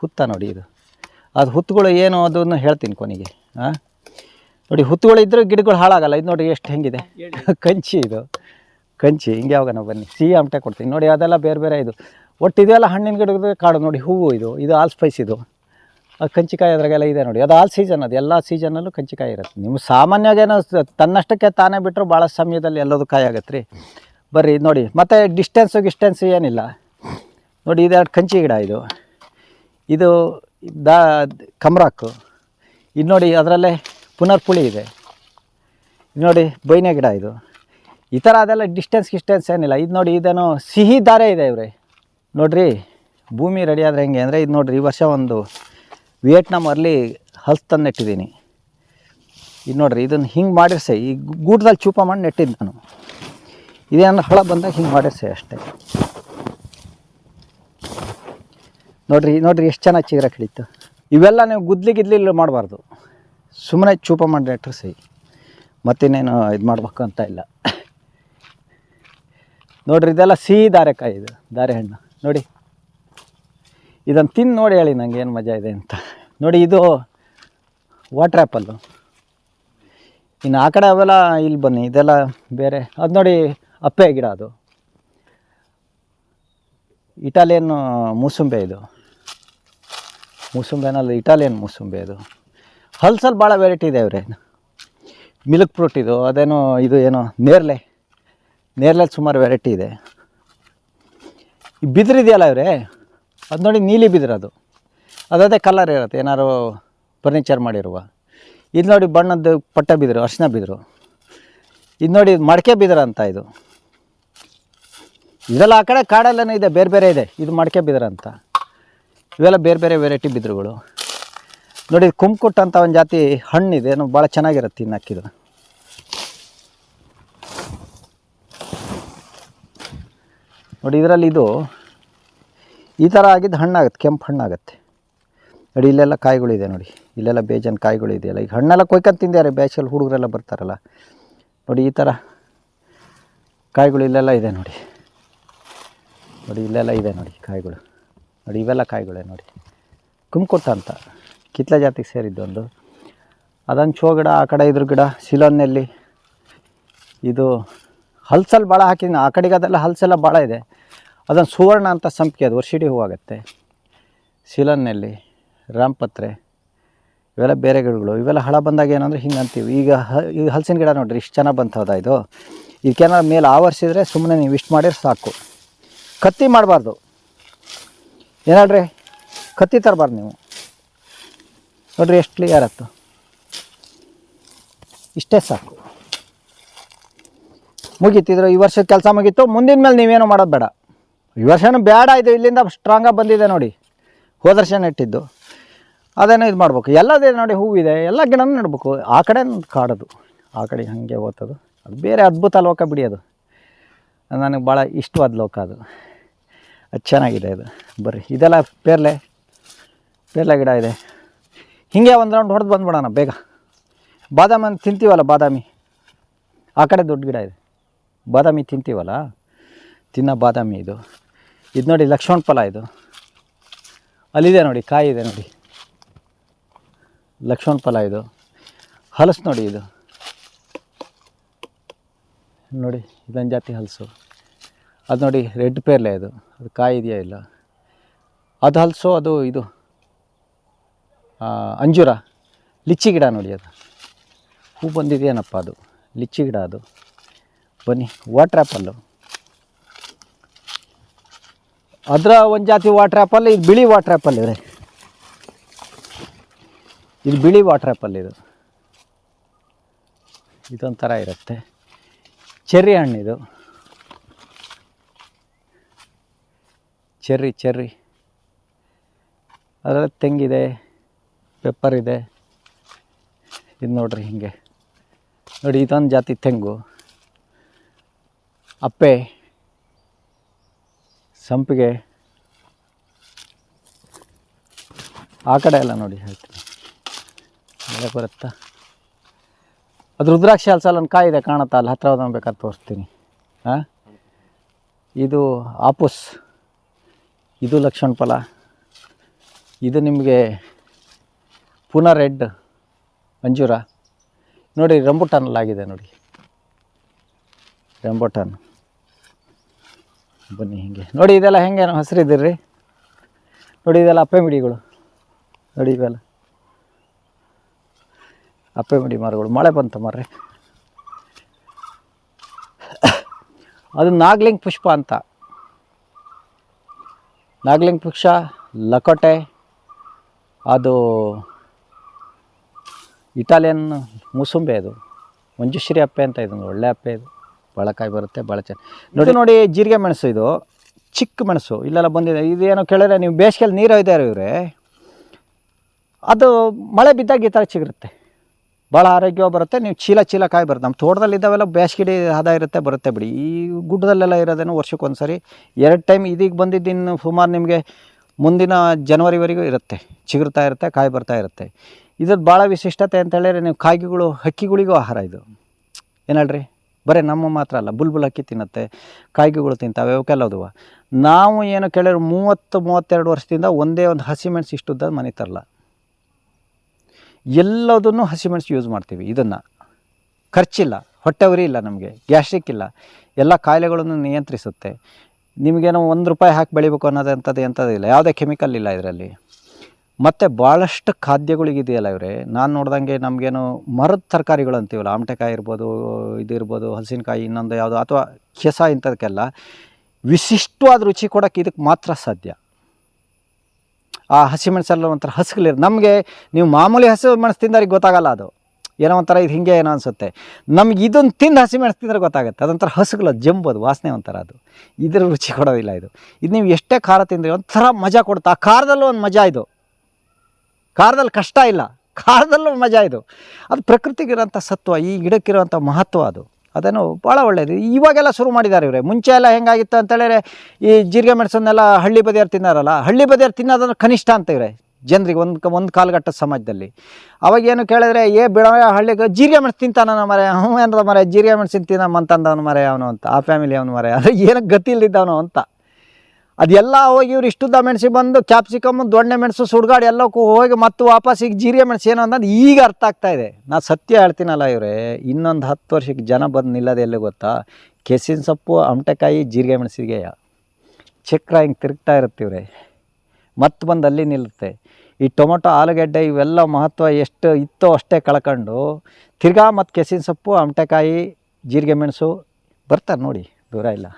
ಹುತ್ತ ನೋಡಿ ಇದು. ಅದು ಹುತ್ತುಗಳು ಏನು ಅದನ್ನು ಹೇಳ್ತೀನಿ ಕೊನೆಗೆ ಹಾಂ ನೋಡಿ, ಹುತ್ತುಗಳು ಇದ್ದರೆ ಗಿಡಗಳು ಹಾಳಾಗಲ್ಲ. ಇದು ನೋಡಿ ಎಷ್ಟು ಹೆಂಗಿದೆ. ಕಂಚಿ ಇದು. ಕಂಚಿ, ಹಿಂಗೆ ಯಾವಾಗ ನಾವು ಬನ್ನಿ. ಸಿಹಿ ಅಮಟೆ ಕೊಡ್ತೀನಿ. ನೋಡಿ, ಅದೆಲ್ಲ ಬೇರೆ ಬೇರೆ ಇದು. ಒಟ್ಟು ಇದೆಲ್ಲ ಹಣ್ಣಿನ ಗಿಡದ ಕಾಡು ನೋಡಿ, ಹೂವು ಇದು. ಇದು ಆಲ್ ಸ್ಪೈಸ್ ಇದು. ಅದು ಕಂಚಿಕಾಯಿ ಅದ್ರಾಗೆಲ್ಲ ಇದೆ ನೋಡಿ. ಅದು ಆಲ್ ಸೀಸನ್ ಅದು. ಎಲ್ಲ ಸೀಸನಲ್ಲೂ ಕಂಚಿಕಾಯಿ ಇರುತ್ತೆ. ನೀವು ಸಾಮಾನ್ಯವಾಗಿ ತನ್ನಷ್ಟಕ್ಕೆ ತಾನೇ ಬಿಟ್ಟರು ಭಾಳ ಸಮಯದಲ್ಲಿ ಎಲ್ಲದು ಕಾಯಿ ಆಗತ್ತೆ ರೀ ಬರ್ರಿ ನೋಡಿ. ಮತ್ತು ಡಿಸ್ಟೆನ್ಸು ಗಿಸ್ಟೆನ್ಸ್ ಏನಿಲ್ಲ. ನೋಡಿ, ಇದೆರಡು ಕಂಚಿ ಗಿಡ ಇದು. ಇದು ದಾ, ಕಮ್ರಾಕು. ಇದು ನೋಡಿ ಅದರಲ್ಲೇ ಪುನರ್ಪುಳಿ ಇದೆ. ಇದು ನೋಡಿ ಬೈನೆ ಗಿಡ ಇದು. ಈ ಥರ ಅದೆಲ್ಲ ಡಿಸ್ಟೆನ್ಸ್ ಗಿಸ್ಟೆನ್ಸ್ ಏನಿಲ್ಲ. ಇದು ನೋಡಿ ಇದೇನೋ ಸಿಹಿ ದಾರೆ ಇದೆ ಇವ್ರೆ. ನೋಡಿರಿ, ಭೂಮಿ ರೆಡಿ ಆದರೆ ಹೆಂಗೆ ಅಂದರೆ ಇದು ನೋಡಿರಿ ಈ ವರ್ಷ ಒಂದು ವಿಯೆಟ್ನಾಮ್ ಅಲ್ಲಿ ಹಲ್ಸ್ ತಂದು ನೆಟ್ಟಿದ್ದೀನಿ ಇದು ನೋಡ್ರಿ ಇದನ್ನು ಹಿಂಗೆ ಮಾಡಿರ್ಸೆ. ಈ ಗೂಟದಲ್ಲಿ ಚೂಪ ಮಾಡಿ ನೆಟ್ಟಿದ್ದು ನಾನು. ಇದೇನು ಹಳ ಬಂದಾಗ ಹಿಂಗೆ ಮಾಡಿರ್ಸೆ ಅಷ್ಟೇ. ನೋಡ್ರಿ ನೋಡ್ರಿ ಎಷ್ಟು ಚೆನ್ನಾಗಿ ಚೀರ ಹಿಡಿತು ಇವೆಲ್ಲ ನೀವು ಗುದ್ಲಿ ಗಿದ್ಲಿ ಮಾಡಬಾರ್ದು. ಸುಮ್ಮನೆ ಚೂಪ ಮಾಡಿ ನೆಟ್ಟರು ಸೈ ಮತ್ತಿನ್ನೇನು ಇದು ಮಾಡ್ಬೇಕು ಅಂತ ಇಲ್ಲ. ನೋಡ್ರಿ, ಇದೆಲ್ಲ ಸಿಹಿ ದಾರೆಕಾಯಿ ಇದು ದಾರೆ ಹಣ್ಣು ನೋಡಿ. ಇದನ್ನು ತಿಂದು ನೋಡಿ ಹೇಳಿ ನಂಗೆ ಏನು ಮಜಾ ಇದೆ ಅಂತ. ನೋಡಿ ಇದು ವಾಟರ್ ಆ್ಯಪಲ್ಲು ಇನ್ನು ಆ ಕಡೆ ಅವೆಲ್ಲ ಇಲ್ಲಿ ಬನ್ನಿ, ಇದೆಲ್ಲ ಬೇರೆ. ಅದು ನೋಡಿ ಅಪ್ಪೆ ಗಿಡ ಅದು. ಇಟಾಲಿಯನ್ ಮೂಸುಂಬೆ ಇದು. ಮೂಸುಂಬೆನಲ್ಲಿ ಇಟಾಲಿಯನ್ ಮೂಸುಂಬೆ ಇದು. ಹಲ್ಸಲ್ಲಿ ಭಾಳ ವೆರೈಟಿ ಇದೆ ಅವ್ರೆ. ಮಿಲ್ಕ್ ಫ್ರೂಟ್ ಇದು, ಅದೇನೋ ಇದು ಏನೋ ನೇರಳೆ ನೇರ್ಲೆ ಸುಮಾರು ವೆರೈಟಿ ಇದೆ. ಈ ಬಿದಿರು ಇದೆಯಲ್ಲ ಇವರೇ ಅದು ನೋಡಿ ನೀಲಿ ಬಿದ್ದರೆ ಅದು ಅದೇ ಕಲರ್ ಇರುತ್ತೆ, ಏನಾದ್ರು ಫರ್ನಿಚರ್ ಮಾಡಿರುವ. ಇದು ನೋಡಿ ಬಣ್ಣದ್ದು ಪಟ್ಟ ಬಿದಿರು, ಅರ್ಶಿನ ಬಿದಿರು. ಇದು ನೋಡಿ ಮಡಕೆ ಬಿದಿರ ಅಂತ ಇದು. ಇದೆಲ್ಲ ಆ ಕಡೆ ಕಾಡಲ್ಲೇ ಇದೆ, ಬೇರೆ ಬೇರೆ ಇದೆ. ಇದು ಮಡಕೆ ಬಿದಿರ ಅಂತ. ಇವೆಲ್ಲ ಬೇರೆ ಬೇರೆ ವೆರೈಟಿ ಬಿದಿರುಗಳು. ನೋಡಿ ಕುಂಕುಟ್ ಅಂತ ಒಂದು ಜಾತಿ ಹಣ್ಣಿದೆ ಭಾಳ ಚೆನ್ನಾಗಿರುತ್ತೆ ತಿನ್ನಕ್ಕಿದು ನೋಡಿ ಇದರಲ್ಲಿ ಇದು ಈ ಥರ ಆಗಿದ್ದು ಹಣ್ಣಾಗುತ್ತೆ, ಕೆಂಪು ಹಣ್ಣಾಗುತ್ತೆ. ನೋಡಿ, ಇಲ್ಲೆಲ್ಲ ಕಾಯಿಗಳಿದೆ ನೋಡಿ. ಇಲ್ಲೆಲ್ಲ ಬೇಜನ್ ಕಾಯಿಗಳಿದೆಯಲ್ಲ. ಈಗ ಹಣ್ಣೆಲ್ಲ ಕೊಯ್ಕೊಂಡು ತಿಂದ್ಯಾರೆ ಬ್ಯಾಚಲ್ಲಿ ಹುಡುಗರೆಲ್ಲ ಬರ್ತಾರಲ್ಲ. ನೋಡಿ, ಈ ಥರ ಕಾಯಿಗಳು ಇಲ್ಲೆಲ್ಲ ಇದೆ ನೋಡಿ. ನೋಡಿ, ಇಲ್ಲೆಲ್ಲ ಇದೆ ನೋಡಿ ಕಾಯಿಗಳು. ನೋಡಿ, ಇವೆಲ್ಲ ಕಾಯಿಗಳೇ ನೋಡಿ. ಕುಮ್ಕೊಟ್ಟ ಅಂತ, ಕಿತ್ಲೆ ಜಾತಿಗೆ ಸೇರಿದ್ದೊಂದು ಅದೊಂದು ಶೋ ಗಿಡ, ಆ ಕಡೆ ಇದ್ರ ಗಿಡ ಸಿಲೋನ್ನಲ್ಲಿ ಇದು ಹಲ್ಸಲ್ಲಿ ಭಾಳ ಹಾಕಿದ್ದೀನಿ. ಆ ಕಡೆಗೆ ಅದೆಲ್ಲ ಹಲ್ಸೆಲ್ಲ ಭಾಳ ಇದೆ. ಅದೊಂದು ಸುವರ್ಣ ಅಂತ ಸಂಪಿಗೆ ಅದು ವರ್ಷಿಡಿ ಹೂವಾಗುತ್ತೆ ಸಿಲನ್ನಲ್ಲಿ, ರಾಮಪತ್ರೆ, ಇವೆಲ್ಲ ಬೇರೆ ಗಿಡಗಳು. ಇವೆಲ್ಲ ಹಳ ಬಂದಾಗ ಏನಂದ್ರೆ ಹಿಂಗೆ ಅಂತೀವಿ. ಈಗ ಹ ಈಗ ಹಲಸಿನ ಗಿಡ ನೋಡಿರಿ, ಇಷ್ಟು ಚೆನ್ನಾಗಿ ಬಂತದ ಇದು. ಇದಕ್ಕೇನಾದ್ರು ಮೇಲೆ ಆವರಿಸಿದ್ರೆ ಸುಮ್ಮನೆ ನೀವು ಇಷ್ಟು ಮಾಡಿದ್ರೆ ಸಾಕು. ಕತ್ತಿ ಮಾಡಬಾರ್ದು. ಏನಾಡ್ರಿ ಕತ್ತಿ ತರಬಾರ್ದು ನೀವು. ನೋಡ್ರಿ ಎಷ್ಟು ಕ್ಲಿಯರ್ ಆಯ್ತು. ಇಷ್ಟೇ ಸಾಕು. ಮುಗೀತಿದ್ರು ಈ ವರ್ಷದ ಕೆಲಸ ಮುಗೀತು. ಮುಂದಿನ ಮೇಲೆ ನೀವೇನು ಮಾಡೋದು ಬೇಡ. ಈ ವರ್ಷನೂ ಬೇಡ ಇದು, ಇಲ್ಲಿಂದ ಸ್ಟ್ರಾಂಗಾಗಿ ಬಂದಿದೆ ನೋಡಿ. ಹೋದರ್ಶನ ಇಟ್ಟಿದ್ದು? ಅದೇನೋ ಇದು ಮಾಡ್ಬೇಕು. ಎಲ್ಲದೇ ನೋಡಿ ಹೂವಿದೆ ಎಲ್ಲ ಗಿಡನೂ ನೆಡ್ಬೇಕು. ಆ ಕಡೆ ಕಾಡೋದು. ಆ ಕಡೆ ಹಾಗೆ ಓದ್ತದು ಅದು ಬೇರೆ ಅದ್ಭುತ ಲೋಕ ಬಿಡಿ ಅದು. ನನಗೆ ಭಾಳ ಇಷ್ಟವಾದ ಲೋಕ ಅದು. ಅದು ಚೆನ್ನಾಗಿದೆ ಅದು ಬರ್ರಿ, ಇದೆಲ್ಲ ಪೇರ್ಲೆ ಪೇರ್ಲೆ ಗಿಡ ಇದೆ. ಹಿಂಗೆ ಒಂದು ರೌಂಡ್ ಹೊಡೆದು ಬಂದ್ಬಿಡೋಣ ಬೇಗ. ಬಾದಾಮಿ ಅಂತ ತಿಂತೀವಲ್ಲ ಬಾದಾಮಿ? ಆ ಕಡೆ ದೊಡ್ಡ ಗಿಡ ಇದೆ. ಬಾದಾಮಿ ತಿಂತೀವಲ್ಲ? ತಿನ್ನೋ ಬಾದಾಮಿ ಇದು. ಇದು ನೋಡಿ ಲಕ್ಷ್ಮಣ ಫಲ ಇದು. ಅಲ್ಲಿದೆ ನೋಡಿ, ಕಾಯಿ ಇದೆ ನೋಡಿ. ಲಕ್ಷ್ಮಣ ಫಲ ಇದು. ಹಲಸು ನೋಡಿ ಇದು. ನೋಡಿ, ಇದೊಂದು ಜಾತಿ ಹಲಸು. ಅದು ನೋಡಿ ರೆಡ್ ಪೇರ್ಲೆ ಅದು. ಅದು ಕಾಯಿ ಇದೆಯಾ ಇಲ್ಲ? ಅದು ಹಲಸು, ಅದು ಇದು ಅಂಜೂರ. ಲಿಚ್ಚಿ ಗಿಡ ನೋಡಿ ಅದು. ಹೂ ಬಂದಿದೆಯೇನಪ್ಪ ಅದು? ಲಿಚ್ಚಿ ಗಿಡ ಅದು. ಬನ್ನಿ, ವಾಟ್ರ್ ಆ್ಯಪಲ್ಲು. ಅದರ ಒಂದು ಜಾತಿ ವಾಟ್ರ್ ಆ್ಯಪಲ್ ಇದು ಬಿಳಿ ವಾಟ್ರ್ ಆ್ಯಪಲ್ ಇದೆ ಇದು ಬಿಳಿ ವಾಟ್ರ್ ಆ್ಯಪಲ್ ಇದು. ಇದೊಂಥರ ಇರುತ್ತೆ. ಚೆರ್ರಿ ಹಣ್ಣಿದು ಚೆರ್ರಿ ಚೆರ್ರಿ. ಅದರಲ್ಲಿ ತೆಂಗಿದೆ ಪೆಪ್ಪರ್ ಇದೆ. ಇದು ನೋಡ್ರಿ ಹೀಗೆ. ನೋಡಿ ಇದೊಂದು ಜಾತಿ ತೆಂಗು. ಅಪ್ಪೆ. ಸಂಪಿಗೆ ಆ ಕಡೆ ಎಲ್ಲ ನೋಡಿ ಹೇಳ್ತೀನಿ ಮಳೆ ಬರುತ್ತಾ? ಅದು ರುದ್ರಾಕ್ಷಿ ಹಲ್ಸಲ್ ಒಂದು ಕಾಯಿದೆ ಕಾಣುತ್ತಾ? ಅಲ್ಲಿ ಹತ್ರ ಹೋದಾಗ ಬೇಕಾದ್ರೆ ತೋರಿಸ್ತೀನಿ. ಹಾಂ ಇದು ಆಪುಸ್. ಇದು ಲಕ್ಷ್ಮಣ ಫಲ. ಇದು ನಿಮಗೆ ಪುನಃ ರೆಡ್ ಅಂಜೂರ. ನೋಡಿ ರಂಬುಟನ್ ಆಗಿದೆ ನೋಡಿ. ರಂಬುಟಾನ್. ಬನ್ನಿ ಹಿಂಗೆ. ನೋಡಿ ಇದೆಲ್ಲ ಹೆಂಗೆ ಹಸಿರಿದ್ದೀರಿ ನೋಡಿ ಇದೆಲ್ಲ ಅಪ್ಪೆ ಮಿಡಿಗಳು. ನೋಡಿ ಇವೆಲ್ಲ. ಅಪ್ಪೆ ಮಿಡಿ ಮರಗಳು. ಮಳೆ ಬಂತು ಮರ್ರಿ. ಅದು ನಾಗ್ಲಿಂಗ್ ಪುಷ್ಪ ಅಂತ. ನಾಗ್ಲಿಂಗ್ ಪುಷ್ಪ, ಲಕೋಟೆ, ಅದು ಇಟಾಲಿಯನ್ ಮೂಸುಂಬೆ ಅದು. ಮಂಜುಶ್ರೀ ಅಪ್ಪೆ ಅಂತ ಇದೊಂದು ಒಳ್ಳೆ ಅಪ್ಪೆ ಇದು. ಭಾಳ ಕಾಯಿ ಬರುತ್ತೆ ಭಾಳ ಚೆನ್ನಾಗಿ ನೋಡಿ ನೋಡಿ ಜೀರಿಗೆ ಮೆಣಸು ಇದು. ಚಿಕ್ಕ ಮೆಣಸು. ಇಲ್ಲೆಲ್ಲ ಬಂದಿದೆ. ಇದೇನೋ ಕೇಳಿದ್ರೆ ನೀವು ಬೇಸಿಗೆಯಲ್ಲಿ ನೀರು ಇದ್ದಾರೆ ಇವರೇ. ಅದು ಮಳೆ ಬಿದ್ದಾಗ ಈ ಥರ ಚಿಗುರುತ್ತೆ. ಭಾಳ ಆರೋಗ್ಯವಾಗಿ ಬರುತ್ತೆ. ನೀವು ಚೀಲ ಚೀಲ ಕಾಯಿ ಬರುತ್ತೆ. ನಮ್ಮ ತೋಟದಲ್ಲಿ ಇದ್ದಾವೆಲ್ಲ ಬೇಸಿಗೆ ಹದ ಇರುತ್ತೆ ಬರುತ್ತೆ ಬಿಡಿ. ಈ ಗುಡ್ಡದಲ್ಲೆಲ್ಲ ಇರೋದೇನು ವರ್ಷಕ್ಕೆ ಒಂದು ಸರಿ ಎರಡು ಟೈಮ್ ಇದೀಗ ಬಂದಿದ್ದಿನ ಸುಮಾರು ನಿಮಗೆ ಮುಂದಿನ ಜನವರಿವರೆಗೂ ಇರುತ್ತೆ. ಚಿಗುರ್ತಾ ಇರುತ್ತೆ ಕಾಯಿ ಬರ್ತಾ ಇರುತ್ತೆ. ಇದ್ರದ್ದು ಭಾಳ ವಿಶಿಷ್ಟತೆ ಅಂತ ಹೇಳಿದ್ರೆ ನೀವು ಕಾಯಿಗಳು ಹಕ್ಕಿಗಳಿಗೂ ಆಹಾರ ಇದು. ಏನಲ್ರಿ ಹೇಳ್ರಿ? ಬರೀ ನಮ್ಮ ಮಾತ್ರ ಅಲ್ಲ, ಬುಲ್ಬುಲ್ ಹಕ್ಕಿ ತಿನ್ನುತ್ತೆ ಕಾಯಿಗಳು ತಿಂತಾವೆ, ಅವಕ್ಕೆಲ್ಲ ಅದುವ ನಾವು ಏನು ಕೇಳಿದ್ರೆ ಮೂವತ್ತು, ಮೂವತ್ತೆರಡು ವರ್ಷದಿಂದ ಒಂದೇ ಒಂದು ಹಸಿಮೆಣಸು ಇಷ್ಟುದ್ದ ಮನೆ ತರಲ್ಲ ಎಲ್ಲದನ್ನು ಹಸಿಮೆಣಸು ಯೂಸ್ ಮಾಡ್ತೀವಿ, ಇದನ್ನು. ಖರ್ಚಿಲ್ಲ, ಹೊಟ್ಟೆ ಉರಿ ಇಲ್ಲ ನಮಗೆ, ಗ್ಯಾಸ್ಟ್ರಿಕ್ ಇಲ್ಲ. ಎಲ್ಲ ಕಾಯಿಲೆಗಳನ್ನು ನಿಯಂತ್ರಿಸುತ್ತೆ. ನಿಮಗೇನೋ ಒಂದು ರೂಪಾಯಿ ಹಾಕಿ ಬೆಳಿಬೇಕು ಅನ್ನೋದಂಥದ್ದು ಎಂಥದ್ದು ಇಲ್ಲ, ಯಾವುದೇ ಕೆಮಿಕಲ್ ಇಲ್ಲ ಇದರಲ್ಲಿ. ಮತ್ತು ಭಾಳಷ್ಟು ಖಾದ್ಯಗಳಿಗಿದೆಯಲ್ಲ ಇವರೇ? ನಾನು ನೋಡ್ದಂಗೆ ನಮಗೇನು ಮರದ ತರಕಾರಿಗಳು ಅಂತೀವಲ್ಲ ಆಮಟೆಕಾಯಿ ಇರ್ಬೋದು ಇದಿರ್ಬೋದು ಹಲಸಿನಕಾಯಿ ಇನ್ನೊಂದು ಯಾವುದು, ಅಥವಾ ಕೆಸ ಇಂಥದಕ್ಕೆಲ್ಲ ವಿಶಿಷ್ಟವಾದ ರುಚಿ ಕೊಡೋಕ್ಕೆ ಇದಕ್ಕೆ ಮಾತ್ರ ಸಾಧ್ಯ. ಆ ಹಸಿಮೆಣಸೆಲ್ಲ ಒಂಥರ ಹಸ್ಗಲಿರ್ ನಮಗೆ ನೀವು ಮಾಮೂಲಿ ಹಸಿ ಮೆಣಸು ತಿಂದವ್ರಿಗೆ ಗೊತ್ತಾಗಲ್ಲ ಅದು. ಏನೋ ಒಂಥರ ಇದು ಹಿಂಗೆ ಏನೋ ಅನಿಸುತ್ತೆ. ನಮ್ಗೆ ಇದನ್ನು ತಿಂದು ಹಸಿಮೆಣಸು ತಿಂದರೆ ಗೊತ್ತಾಗುತ್ತೆ. ಅದೊಂಥರ ಹಸುಗಳು ಜಂಬೋದು ವಾಸನೆ ಒಂಥರ ಅದು. ಇದ್ರ ರುಚಿ ಕೊಡೋದಿಲ್ಲ ಇದು. ಇದು ನೀವು ಎಷ್ಟೇ ಖಾರ ತಿಂದರೆ ಒಂಥರ ಮಜಾ ಕೊಡುತ್ತೆ. ಆ ಖಾರದಲ್ಲೂ ಒಂದು ಮಜಾ ಇದು. ಖಾರದಲ್ಲಿ ಕಷ್ಟ ಇಲ್ಲ. ಖಾರದಲ್ಲೂ ಮಜಾ ಇದು. ಅದು ಪ್ರಕೃತಿಗಿರೋಂಥ ಸತ್ವ, ಈ ಗಿಡಕ್ಕಿರೋಂಥ ಮಹತ್ವ ಅದು. ಅದನ್ನು ಭಾಳ ಒಳ್ಳೆಯದು ಇವಾಗೆಲ್ಲ ಶುರು ಮಾಡಿದ್ದಾರೆ ಇವರೇ. ಮುಂಚೆ ಎಲ್ಲ ಹೆಂಗಾಗಿತ್ತು ಅಂತ ಹೇಳಿದ್ರೆ ಈ ಜೀರಿಗೆ ಮೆಣಸನ್ನೆಲ್ಲ ಹಳ್ಳಿ ಬದಿಯರು ತಿನ್ನಾರಲ್ಲ, ಹಳ್ಳಿ ಬದಿಯರು ತಿನ್ನೋದನ್ನು ಕನಿಷ್ಠ ಅಂತ ಇವರೇ. ಜನರಿಗೆ ಒಂದು ಒಂದು ಕಾಲಘಟ್ಟ ಸಮಾಜದಲ್ಲಿ. ಅವಾಗ ಏನು ಕೇಳಿದ್ರೆ, ಏ ಬಿಡವ ಹಳ್ಳಿಗೆ ಜೀರಿಗೆ ಮೆಣಸು ತಿಂತಾನ ಮರೆ ಹ್ಞೂ ಏನದ ಮರೆ ಜೀರಿಗೆ ಮೆಣಸಿನ ತಿನ್ನಮ್ಮ ಅಂತಂದವನು ಮರೆ ಅವನು ಅಂತ. ಆ ಫ್ಯಾಮಿಲಿ ಅವನು ಮರೆ ಅದು ಏನಕ್ಕೆ ಗತಿ ಇಲ್ದಿದ್ದವನು ಅಂತ. ಅದೆಲ್ಲ ಹೋಗಿ ಇವ್ರು ಇಷ್ಟುದ್ದ ಮೆಣಸಿ ಬಂದು ಕ್ಯಾಪ್ಸಿಕಮ್ ದೊಣ್ಣೆ ಮೆಣಸು, ಸುಡ್ಗಾಡು ಎಲ್ಲಕ್ಕೂ ಹೋಗಿ ಮತ್ತು ವಾಪಸ್ ಈಗ ಜೀರಿಗೆ ಮೆಣಸು ಏನು ಅನ್ನೋದು ಈಗ ಅರ್ಥ ಆಗ್ತಾ ಇದೆ. ನಾ ಸತ್ಯ ಹೇಳ್ತೀನಲ್ಲ ಇವರೇ, ಇನ್ನೊಂದು ಹತ್ತು ವರ್ಷಕ್ಕೆ ಜನ ಬಂದು ನಿಲ್ಲೋದು ಎಲ್ಲಿ ಗೊತ್ತಾ? ಕೆಸಿನ ಸೊಪ್ಪು, ಅಮಟೆಕಾಯಿ ಜೀರಿಗೆ ಮೆಣಸಿಗೆ ಚಕ್ರ ಹಿಂಗೆ ತಿರುಗ್ತಾ ಇರುತ್ತೆ ಇವ್ರೆ. ಮತ್ತೆ ಬಂದು ಅಲ್ಲಿ ನಿಲ್ಲುತ್ತೆ. ಈ ಟೊಮೊಟೊ, ಆಲೂಗಡ್ಡೆ ಇವೆಲ್ಲ ಮಹತ್ವ ಎಷ್ಟು ಇತ್ತೋ ಅಷ್ಟೇ ಕಳ್ಕೊಂಡು ತಿರ್ಗಾ ಮತ್ತು ಕೆಸಿನ ಸೊಪ್ಪು, ಅಮಟೆಕಾಯಿ ಜೀರಿಗೆ ಮೆಣಸು ಬರ್ತಾರೆ ನೋಡಿ, ದೂರ ಇಲ್ಲ.